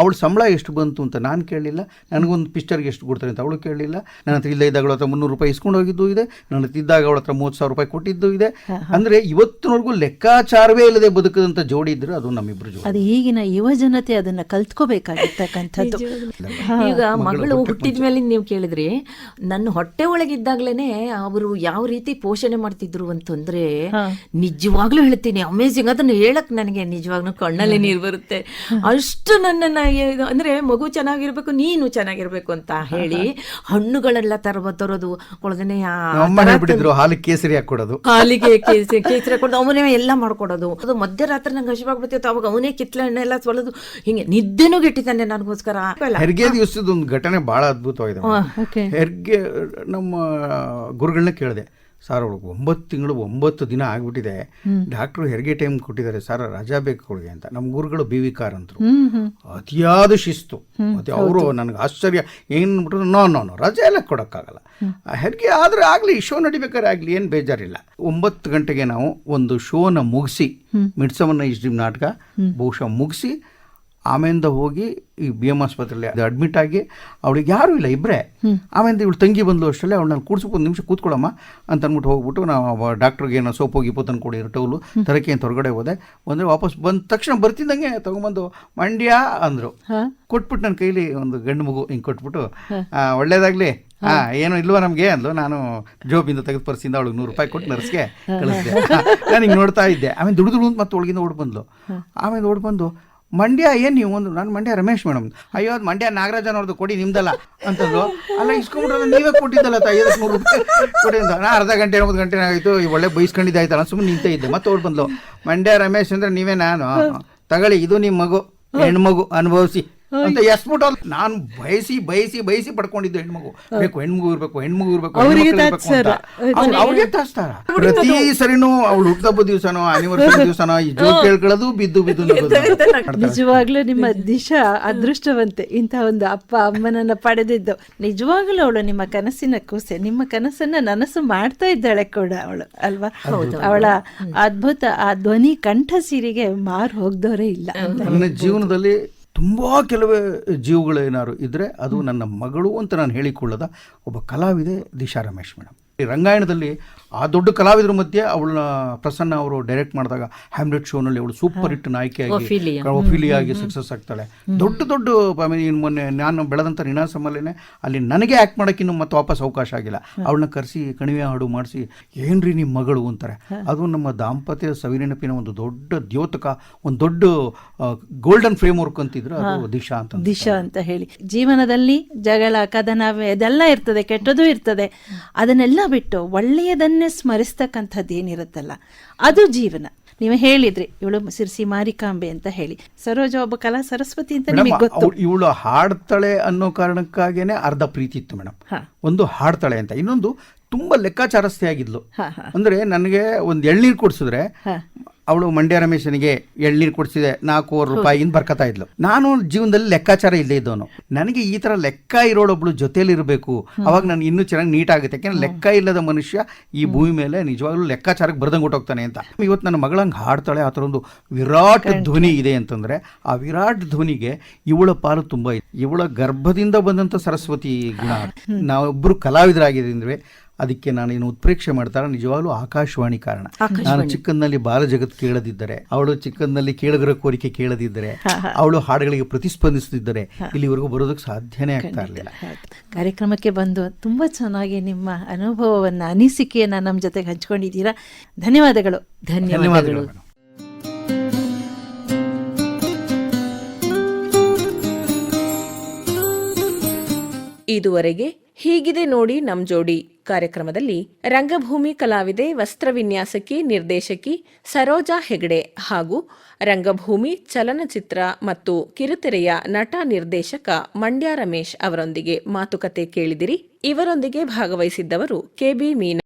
ಅವಳು ಸಂಬಳ ಎಷ್ಟು ಬಂತು ಅಂತ ನಾನು ಕೇಳಲಿಲ್ಲ. ನನಗೊಂದು ಪಿಸ್ಟರ್ಗೆ ಎಷ್ಟು ಕೊಡ್ತಾರೆ ಅಂತ ಅವಳು ಕೇಳಲಿಲ್ಲ. ನನ್ನ ಹತ್ರ ಇಲ್ಲ ಇದ್ದಾಗ ಅವಳ ಹತ್ರ ಮುನ್ನೂರು ರೂಪಾಯಿ ಇಸ್ಕೊಂಡು ಹೋಗಿದ್ದು ಇದೆ. ನನ್ನ ಹತ್ರ ಇದ್ದಾಗ ಅವಳ ಹತ್ರ ಮೂವತ್ತು ಸಾವಿರ ರೂಪಾಯಿ ಕೊಟ್ಟಿದ್ದು ಇದೆ. ಅಂದರೆ ಇವತ್ತಿನವರೆಗೂ ಲೆಕ್ಕಾಚಾರವೇ ಇಲ್ಲದೆ ಬದುಕದಂಥ ಜೋಡಿ ಇದ್ರೆ ಅದು ನಮ್ಮಿಬ್ಬರು ಜೋಡಿ. ಅದು ಈಗಿನ ಯುವ ಜನತೆ ಅದನ್ನ ಕಲ್ತ್ಕೋಬೇಕಾಗಿರ್ತಕ್ಕಂಥದ್ದು. ಈಗ ಮಗಳು ಹುಟ್ಟಿದ ಮೇಲೆ ನೀವು ಕೇಳಿದ್ರಿ ನನ್ನ ಹೊಟ್ಟೆ ಒಳಗಿದ್ದಾಗ್ಲೇನೆ ಅವರು ಯಾವ ರೀತಿ ಪೋಷಣೆ ಮಾಡ್ತಿದ್ರು ಅಂತಂದ್ರೆ ನಿಜವಾಗ್ಲೂ ಹೇಳ್ತೀನಿ ಅಮೇಝಿಂಗ್ ಅದನ್ನು ಹೇಳಕ್ ನನಗೆ ನಿಜವಾಗ್ಲೂ ಕಣ್ಣಲ್ಲಿ ನೀರು ಬರುತ್ತೆ. ಅಷ್ಟು ನನ್ನನ್ನ ಅಂದ್ರೆ ಮಗು ಚೆನ್ನಾಗಿರ್ಬೇಕು ನೀನು ಚೆನ್ನಾಗಿರ್ಬೇಕು ಅಂತ ಹೇಳಿ ಹಣ್ಣುಗಳೆಲ್ಲ ತರಬ ತರೋದು ಹೇಳ್ಬಿಟ್ಟಿದ್ರು ಹಾಲು ಕೇಸರಿ ಹಾಕೊಡೋದು ಹಾಲಿಗೆ ಕೇಸರಿ ಕೇಸರಿ ಹಾಕೊಡೋದು ಅವನೇ ಎಲ್ಲ ಮಾಡ್ಕೊಡೋದು. ಅದು ಮಧ್ಯರಾತ್ರಿ ನಂಗೆ ಹಸಿವಾಗ್ಬಿಡ್ತಿತ್ತು ಅವಾಗ ಅವನೇ ಕಿತ್ಲೆ ಹಣ್ಣು ಎಲ್ಲ ತೊಳೆದು ಹಿಂಗೆ ನಿದ್ದೆನೂ ಗೆಟ್ಟಿದ್ದಾನೆ ನನಗೋಸ್ಕರ. ಅಲ್ಲ. ಹೆರಿಗೆ ದಿವಸದ ಒಂದು ಘಟನೆ ಬಹಳ ಅದ್ಭುತವಾಗಿದೆ. ಓಕೆ ಹೆರಿಗೆ ನಮ್ಮ ಗುರುಗಳನ್ನ ಕೇಳಿದೆ. ಸರ್ ಅವಳಿಗೆ ಒಂಬತ್ತು ತಿಂಗಳು ಒಂಬತ್ತು ದಿನ ಆಗಿಬಿಟ್ಟಿದೆ. ಡಾಕ್ಟ್ರು ಹೆರಿಗೆ ಟೈಮ್ ಕೊಟ್ಟಿದ್ದಾರೆ ಸರ್ ರಜಾ ಬೇಕು ಅವಳಿಗೆ ಅಂತ. ನಮ್ಮ ಗುರುಗಳು ಬಿ ವಿ ಕಾರ್ ಅಂತರು ಅತಿಯಾದ ಶಿಸ್ತು. ಮತ್ತೆ ಅವರು ನನಗೆ ಆಶ್ಚರ್ಯ ಏನು ಬಿಟ್ಟರು ನೋ ನೋ ನೋ ರಜೆ ಎಲ್ಲ ಕೊಡೋಕ್ಕಾಗಲ್ಲ. ಹೆರಿಗೆ ಆದರೆ ಆಗಲಿ ಶೋ ನಡಿಬೇಕಾದ್ರೆ ಆಗಲಿ ಏನು ಬೇಜಾರಿಲ್ಲ. ಒಂಬತ್ತು ಗಂಟೆಗೆ ನಾವು ಒಂದು ಶೋನ ಮುಗಿಸಿ ಮಿಡ್ಸಮನ್ನ ಇಸ್ ನಾಟಕ ಬಹುಶಃ ಮುಗಿಸಿ ಆಮೇಲಿಂದ ಹೋಗಿ ಈ ಬಿ ಎಂ ಆಸ್ಪತ್ರೆಯಲ್ಲಿ ಅದು ಅಡ್ಮಿಟ್ ಆಗಿ ಅವಳಿಗೆ ಯಾರೂ ಇಲ್ಲ ಇಬ್ಬರೇ ಆಮೇಲೆ ಇವಳು ತಂಗಿ ಬಂದು ಅಷ್ಟರಲ್ಲಿ ಅವಳನ್ನ ನಾನು ಒಂದು ನಿಮಿಷ ಕೂತ್ಕೊಳ್ಳಮ್ಮ ಅಂತ ಅಂದ್ಬಿಟ್ಟು ಹೋಗ್ಬಿಟ್ಟು ನಾವು ಡಾಕ್ಟ್ರಿಗೆ ಏನೋ ಸೋಪ್ ಹೋಗಿ ತಂದು ಕೊಡಿ ಟೌಲು ತರಕೆ ಅಂತ ಹೊರಗಡೆ ಹೋದೆ. ಅಂದರೆ ವಾಪಸ್ ಬಂದ ತಕ್ಷಣ ಬರ್ತಿದ್ದಂಗೆ ತೊಗೊಂಬಂದು ಮಂಡ್ಯ ಅಂದರು. ಕೊಟ್ಬಿಟ್ಟು ನನ್ನ ಕೈಲಿ ಒಂದು ಗಂಡು ಮಗು ಹಿಂಗೆ ಕೊಟ್ಬಿಟ್ಟು ಒಳ್ಳೇದಾಗಲಿ. ಹಾಂ. ಹಾ ಏನು ಇಲ್ವಾ ನಮಗೆ? ಅಂದ್ಲು. ನಾನು ಜೋಬಿಂದ ತೆಗೆದು ಪರ್ಸಿಂದ ಅವಳಿಗೆ ನೂರು ರೂಪಾಯಿ ಕೊಟ್ಟು ನರ್ಸ್ಗೆ ಕಳಿಸಿದೆ. ನಾನು ಹಿಂಗೆ ನೋಡ್ತಾ ಇದ್ದೆ. ಆಮೇಲೆ ದುಡ್ದು ದುಡ್ದು ಮತ್ತೆ ಒಳಗಿಂದ ಓಡ್ ಬಂದ್ಲು. ಆಮೇಲೆ ಓಡ್ ಬಂದು ಮಂಡ್ಯ ಏನು ನೀವು ಒಂದು ನಾನು ಮಂಡ್ಯ ರಮೇಶ್ ಮೇಡಮ್. ಅಯ್ಯೋ ಅದು ಮಂಡ್ಯ ನಾಗರಾಜನ್ ಅವ್ರದ್ದು ಕೊಡಿ ನಿಮ್ದಲ್ಲ ಅಂತಂದ್ರು. ಅಲ್ಲ ಇಸ್ಕೊಂಡ್ಬಿಟ್ರೆ ನೀವೇ ಕೊಟ್ಟಿದ್ದಲ್ಲ ಐವತ್ತು ನೂರು ರೂಪಾಯಿ ಕೊಡಿ ಅಂತ. ನಾನು ಅರ್ಧ ಗಂಟೆ ಒಂಬತ್ತು ಗಂಟೆ ಆಯಿತು ಒಳ್ಳೆ ಬೈಸ್ಕೊಂಡಿದ್ದಾಯ್ತಲ್ಲ ಸುಮ್ಮನೆ ನಿಂತ ಇದ್ದೆ. ಮತ್ತೆ ಅವ್ರು ಬಂದ್ಲು ಮಂಡ್ಯ ರಮೇಶ್ ಅಂದ್ರೆ ನೀವೇ ನಾನು. ತಗೊಳ್ಳಿ ಇದು ನಿಮ್ಮ ಮಗು ಹೆಣ್ಮಗು ಅನುಭವಿಸಿ. ಅಂತ ಎಸ್ಬಿಟ್ಟು ನಾನು ಬಯಸಿ ಬಯಸಿ ಬಯಸಿ ಪಡ್ಕೊಂಡಿದ್ದು ಹೆಣ್ಮಗು. ಬೇಕು ಹೆಣ್ಮಗು ಇರ್ಬೇಕು ಹೆಣ್ಮಗು ಇರ್ಬೇಕು ಅವ್ರಿಗೆ ತಾಸ್ತಾರ ಪ್ರತಿ ಸರಿನೂ ಅವ್ಳು ಹುಟ್ಟದಬ್ಬ ದಿವಸನೋ ಆನಿವರ್ಸರಿ ದಿವಸನೋ ಈ ಜೋಕ್ ಕೇಳ್ಕೊಳ್ಳೋದು ಬಿದ್ದು ಬಿದ್ದು. ನಿಜವಾಗ್ಲೂ ನಿಮ್ಮ ದಿಶಾ ಅದೃಷ್ಟವಂತೆ. ಇಂಥ ಒಂದು ಅಪ್ಪ ಅಮ್ಮನನ್ನ ಪಡೆದಿದ್ದು. ನಿಜವಾಗ್ಲೂ ಅವಳು ನಿಮ್ಮ ಕನಸಿನ ಕೂಸೆ. ನಿಮ್ಮ ಕನಸನ್ನ ನನಸು ಮಾಡ್ತಾ ಇದ್ದಾಳೆ ಕೂಡ ಅವಳು ಅಲ್ವಾ? ಅವಳ ಅದ್ಭುತ ಆ ಧ್ವನಿ ಕಂಠ ಸೀರೆಗೆ ಮಾರು ಹೋಗ್ದವರೇ ಇಲ್ಲ. ನನ್ನ ಜೀವನದಲ್ಲಿ ತುಂಬಾ ಕೆಲವೇ ಜೀವಗಳೇನಾದ್ರು ಇದ್ದರೆ ಅದು ನನ್ನ ಮಗಳು ಅಂತ ನಾನು ಹೇಳಿಕೊಳ್ಳದ ಒಬ್ಬ ಕಲಾವಿದೆ ದಿಶಾ ರಮೇಶ್ ಮೇಡಮ್ ರಂಗಾಯಣದಲ್ಲಿ ಆ ದೊಡ್ಡ ಕಲಾವಿದರ ಮಧ್ಯೆ ಅವಳನ್ನ ಪ್ರಸನ್ನ ಅವರು ಡೈರೆಕ್ಟ್ ಮಾಡಿದಾಗ ಹ್ಯಾಮ್ಲೆಟ್ ಶೋನಲ್ಲಿ ಅವಳು ಸೂಪರ್ ಹಿಟ್ ನಾಯಕಿಯಾಗಿ. ಒಫಿಲಿಯಾಗಿ ಸಕ್ಸಸ್ ಆಗ್ತಾಳೆ. ದೊಡ್ಡ ದೊಡ್ಡ ಮೊನ್ನೆ ನಾನು ಬೆಳೆದಂಥ ನಿನಾಸಮಲ್ಲೇ ಅಲ್ಲಿ ನನಗೆ ಆಕ್ಟ್ ಮಾಡೋಕೆ ಇನ್ನು ಮತ್ತೆ ವಾಪಸ್ ಅವಕಾಶ ಆಗಿಲ್ಲ. ಅವಳನ್ನ ಕರೆಸಿ ಕಣಿವೆ ಹಾಡು ಮಾಡಿಸಿ ಏನ್ರಿ ನಿಮ್ಮ ಮಗಳು ಅಂತಾರೆ. ಅದು ನಮ್ಮ ದಾಂಪತ್ಯ ಸವಿನೆನಪಿನ ಒಂದು ದೊಡ್ಡ ದ್ಯೋತಕ ಒಂದು ದೊಡ್ಡ ಗೋಲ್ಡನ್ ಫ್ರೇಮ್ ವರ್ಕ್ ಅಂತಿದ್ರು ಅದು ದಿಶಾ ಅಂತ ದಿಶಾ ಅಂತ ಹೇಳಿ. ಜೀವನದಲ್ಲಿ ಜಗಳ ಕದನ ಇದೆಲ್ಲ ಇರ್ತದೆ ಕೆಟ್ಟದ್ದು ಇರ್ತದೆ. ಅದನ್ನೆಲ್ಲ ಬಿಟ್ಟು ಒಳ್ಳೆಯದನ್ನೇ ಸ್ಮರಿಸ್ತಕ್ಕಂಥದ್ದು ಏನಿರುತ್ತಲ್ಲ ಅದು ಜೀವನ. ನೀವು ಹೇಳಿದ್ರಿ ಇವಳು ಸಿರ್ಸಿ ಮಾರಿಕಾಂಬೆ ಅಂತ ಹೇಳಿ. ಸರೋಜ ಒಬ್ಬ ಕಲಾ ಸರಸ್ವತಿ ಅಂತ ನಿಮಗೆ ಗೊತ್ತು. ಇವಳು ಹಾಡ್ತಾಳೆ ಅನ್ನೋ ಕಾರಣಕ್ಕಾಗೇನೆ ಅರ್ಧ ಪ್ರೀತಿ ಇತ್ತು ಮೇಡಮ್ ಒಂದು ಹಾಡ್ತಾಳೆ ಅಂತ. ಇನ್ನೊಂದು ತುಂಬಾ ಲೆಕ್ಕಾಚಾರಸ್ಥೆ ಆಗಿದ್ಲು. ಅಂದ್ರೆ ನನಗೆ ಒಂದು ಎಳ್ನೀರ್ ಕೊಡಿಸಿದ್ರೆ ಅವಳು ಮಂಡ್ಯ ರಮೇಶನಿಗೆ ಎಳ್ನೀರು ಕೊಡಿಸಿದೆ ನಾಲ್ಕೂವರೆ ರೂಪಾಯಿ ಇಂದ ಬರ್ಕತಾ ಇದ್ಲು. ನಾನು ಜೀವನದಲ್ಲಿ ಲೆಕ್ಕಾಚಾರ ಇಲ್ಲದೆ ಇದ್ದವನು. ನನಗೆ ಈ ತರ ಲೆಕ್ಕ ಇರೋಳೊಬ್ಳು ಜೊತೆಯಲ್ಲಿ ಇರಬೇಕು. ಅವಾಗ ನಾನು ಇನ್ನೂ ಚೆನ್ನಾಗಿ ನೀಟ್ ಆಗುತ್ತೆ. ಯಾಕೆಂದ್ರೆ ಲೆಕ್ಕ ಇಲ್ಲದ ಮನುಷ್ಯ ಈ ಭೂಮಿ ಮೇಲೆ ನಿಜವಾಗ್ಲೂ ಲೆಕ್ಕಾಚಾರಕ್ಕೆ ಬರ್ದಂಗೆ ಹೊಟ್ಟೋಗ್ತಾನೆ ಅಂತ. ಇವತ್ತು ನನ್ನ ಮಗಳಂಗೆ ಹಾಡ್ತಾಳೆ ಆ ಥರ ಒಂದು ವಿರಾಟ್ ಧ್ವನಿ ಇದೆ ಅಂತಂದ್ರೆ ಆ ವಿರಾಟ್ ಧ್ವನಿಗೆ ಇವಳ ಪಾಲು ತುಂಬಾ ಇದೆ. ಇವಳ ಗರ್ಭದಿಂದ ಬಂದಂತ ಸರಸ್ವತಿ ಗುಣ. ನಾವೊಬ್ರು ಕಲಾವಿದರಾಗಿದ್ರೆ ಅದಕ್ಕೆ ನಾನು ಏನು ಉತ್ಪ್ರೇಕ್ಷೆ ಮಾಡ್ತಾರ ನಿಜವಾಗ್ಲೂ ಆಕಾಶವಾಣಿ ಕಾರಣ. ನಾನು ಚಿಕ್ಕಂದಲ್ಲಿ ಬಾಲ ಜಗತ್ ಕೇಳದಿದ್ದರೆ ಅವಳು ಚಿಕ್ಕಂದಲ್ಲಿ ಕೇಳಗರ ಕೋರಿಕೆ ಕೇಳದಿದ್ದರೆ ಅವಳು ಹಾಡುಗಳಿಗೆ ಪ್ರತಿಸ್ಪಂದಿಸುತ್ತಿದ್ದರೆ ಇಲ್ಲಿವರೆಗೂ ಬರೋದಕ್ಕೆ ಸಾಧ್ಯನೇ ಆಗ್ತಾ ಇರಲಿಲ್ಲ. ಕಾರ್ಯಕ್ರಮಕ್ಕೆ ಬಂದು ತುಂಬಾ ಚೆನ್ನಾಗಿ ನಿಮ್ಮ ಅನುಭವವನ್ನ ಅನಿಸಿಕೆಯನ್ನ ನಮ್ಮ ಜೊತೆಗೆ ಹಂಚ್ಕೊಂಡಿದ್ದೀರಾ. ಧನ್ಯವಾದಗಳು. ಧನ್ಯವಾದಗಳು ಇದುವರೆಗೆ ಹೀಗಿದೆ ನೋಡಿ ನಮ್ ಜೋಡಿ ಕಾರ್ಯಕ್ರಮದಲ್ಲಿ ರಂಗಭೂಮಿ ಕಲಾವಿದೆ ವಸ್ತ್ರವಿನ್ಯಾಸಕಿ ನಿರ್ದೇಶಕಿ ಸರೋಜಾ ಹೆಗಡೆ ಹಾಗೂ ರಂಗಭೂಮಿ ಚಲನಚಿತ್ರ ಮತ್ತು ಕಿರುತೆರೆಯ ನಟ ನಿರ್ದೇಶಕ ಮಂಡ್ಯ ರಮೇಶ್ ಅವರೊಂದಿಗೆ ಮಾತುಕತೆ ಕೇಳಿದಿರಿ. ಇವರೊಂದಿಗೆ ಭಾಗವಹಿಸಿದ್ದವರು ಕೆಬಿ ಮೀನಾ.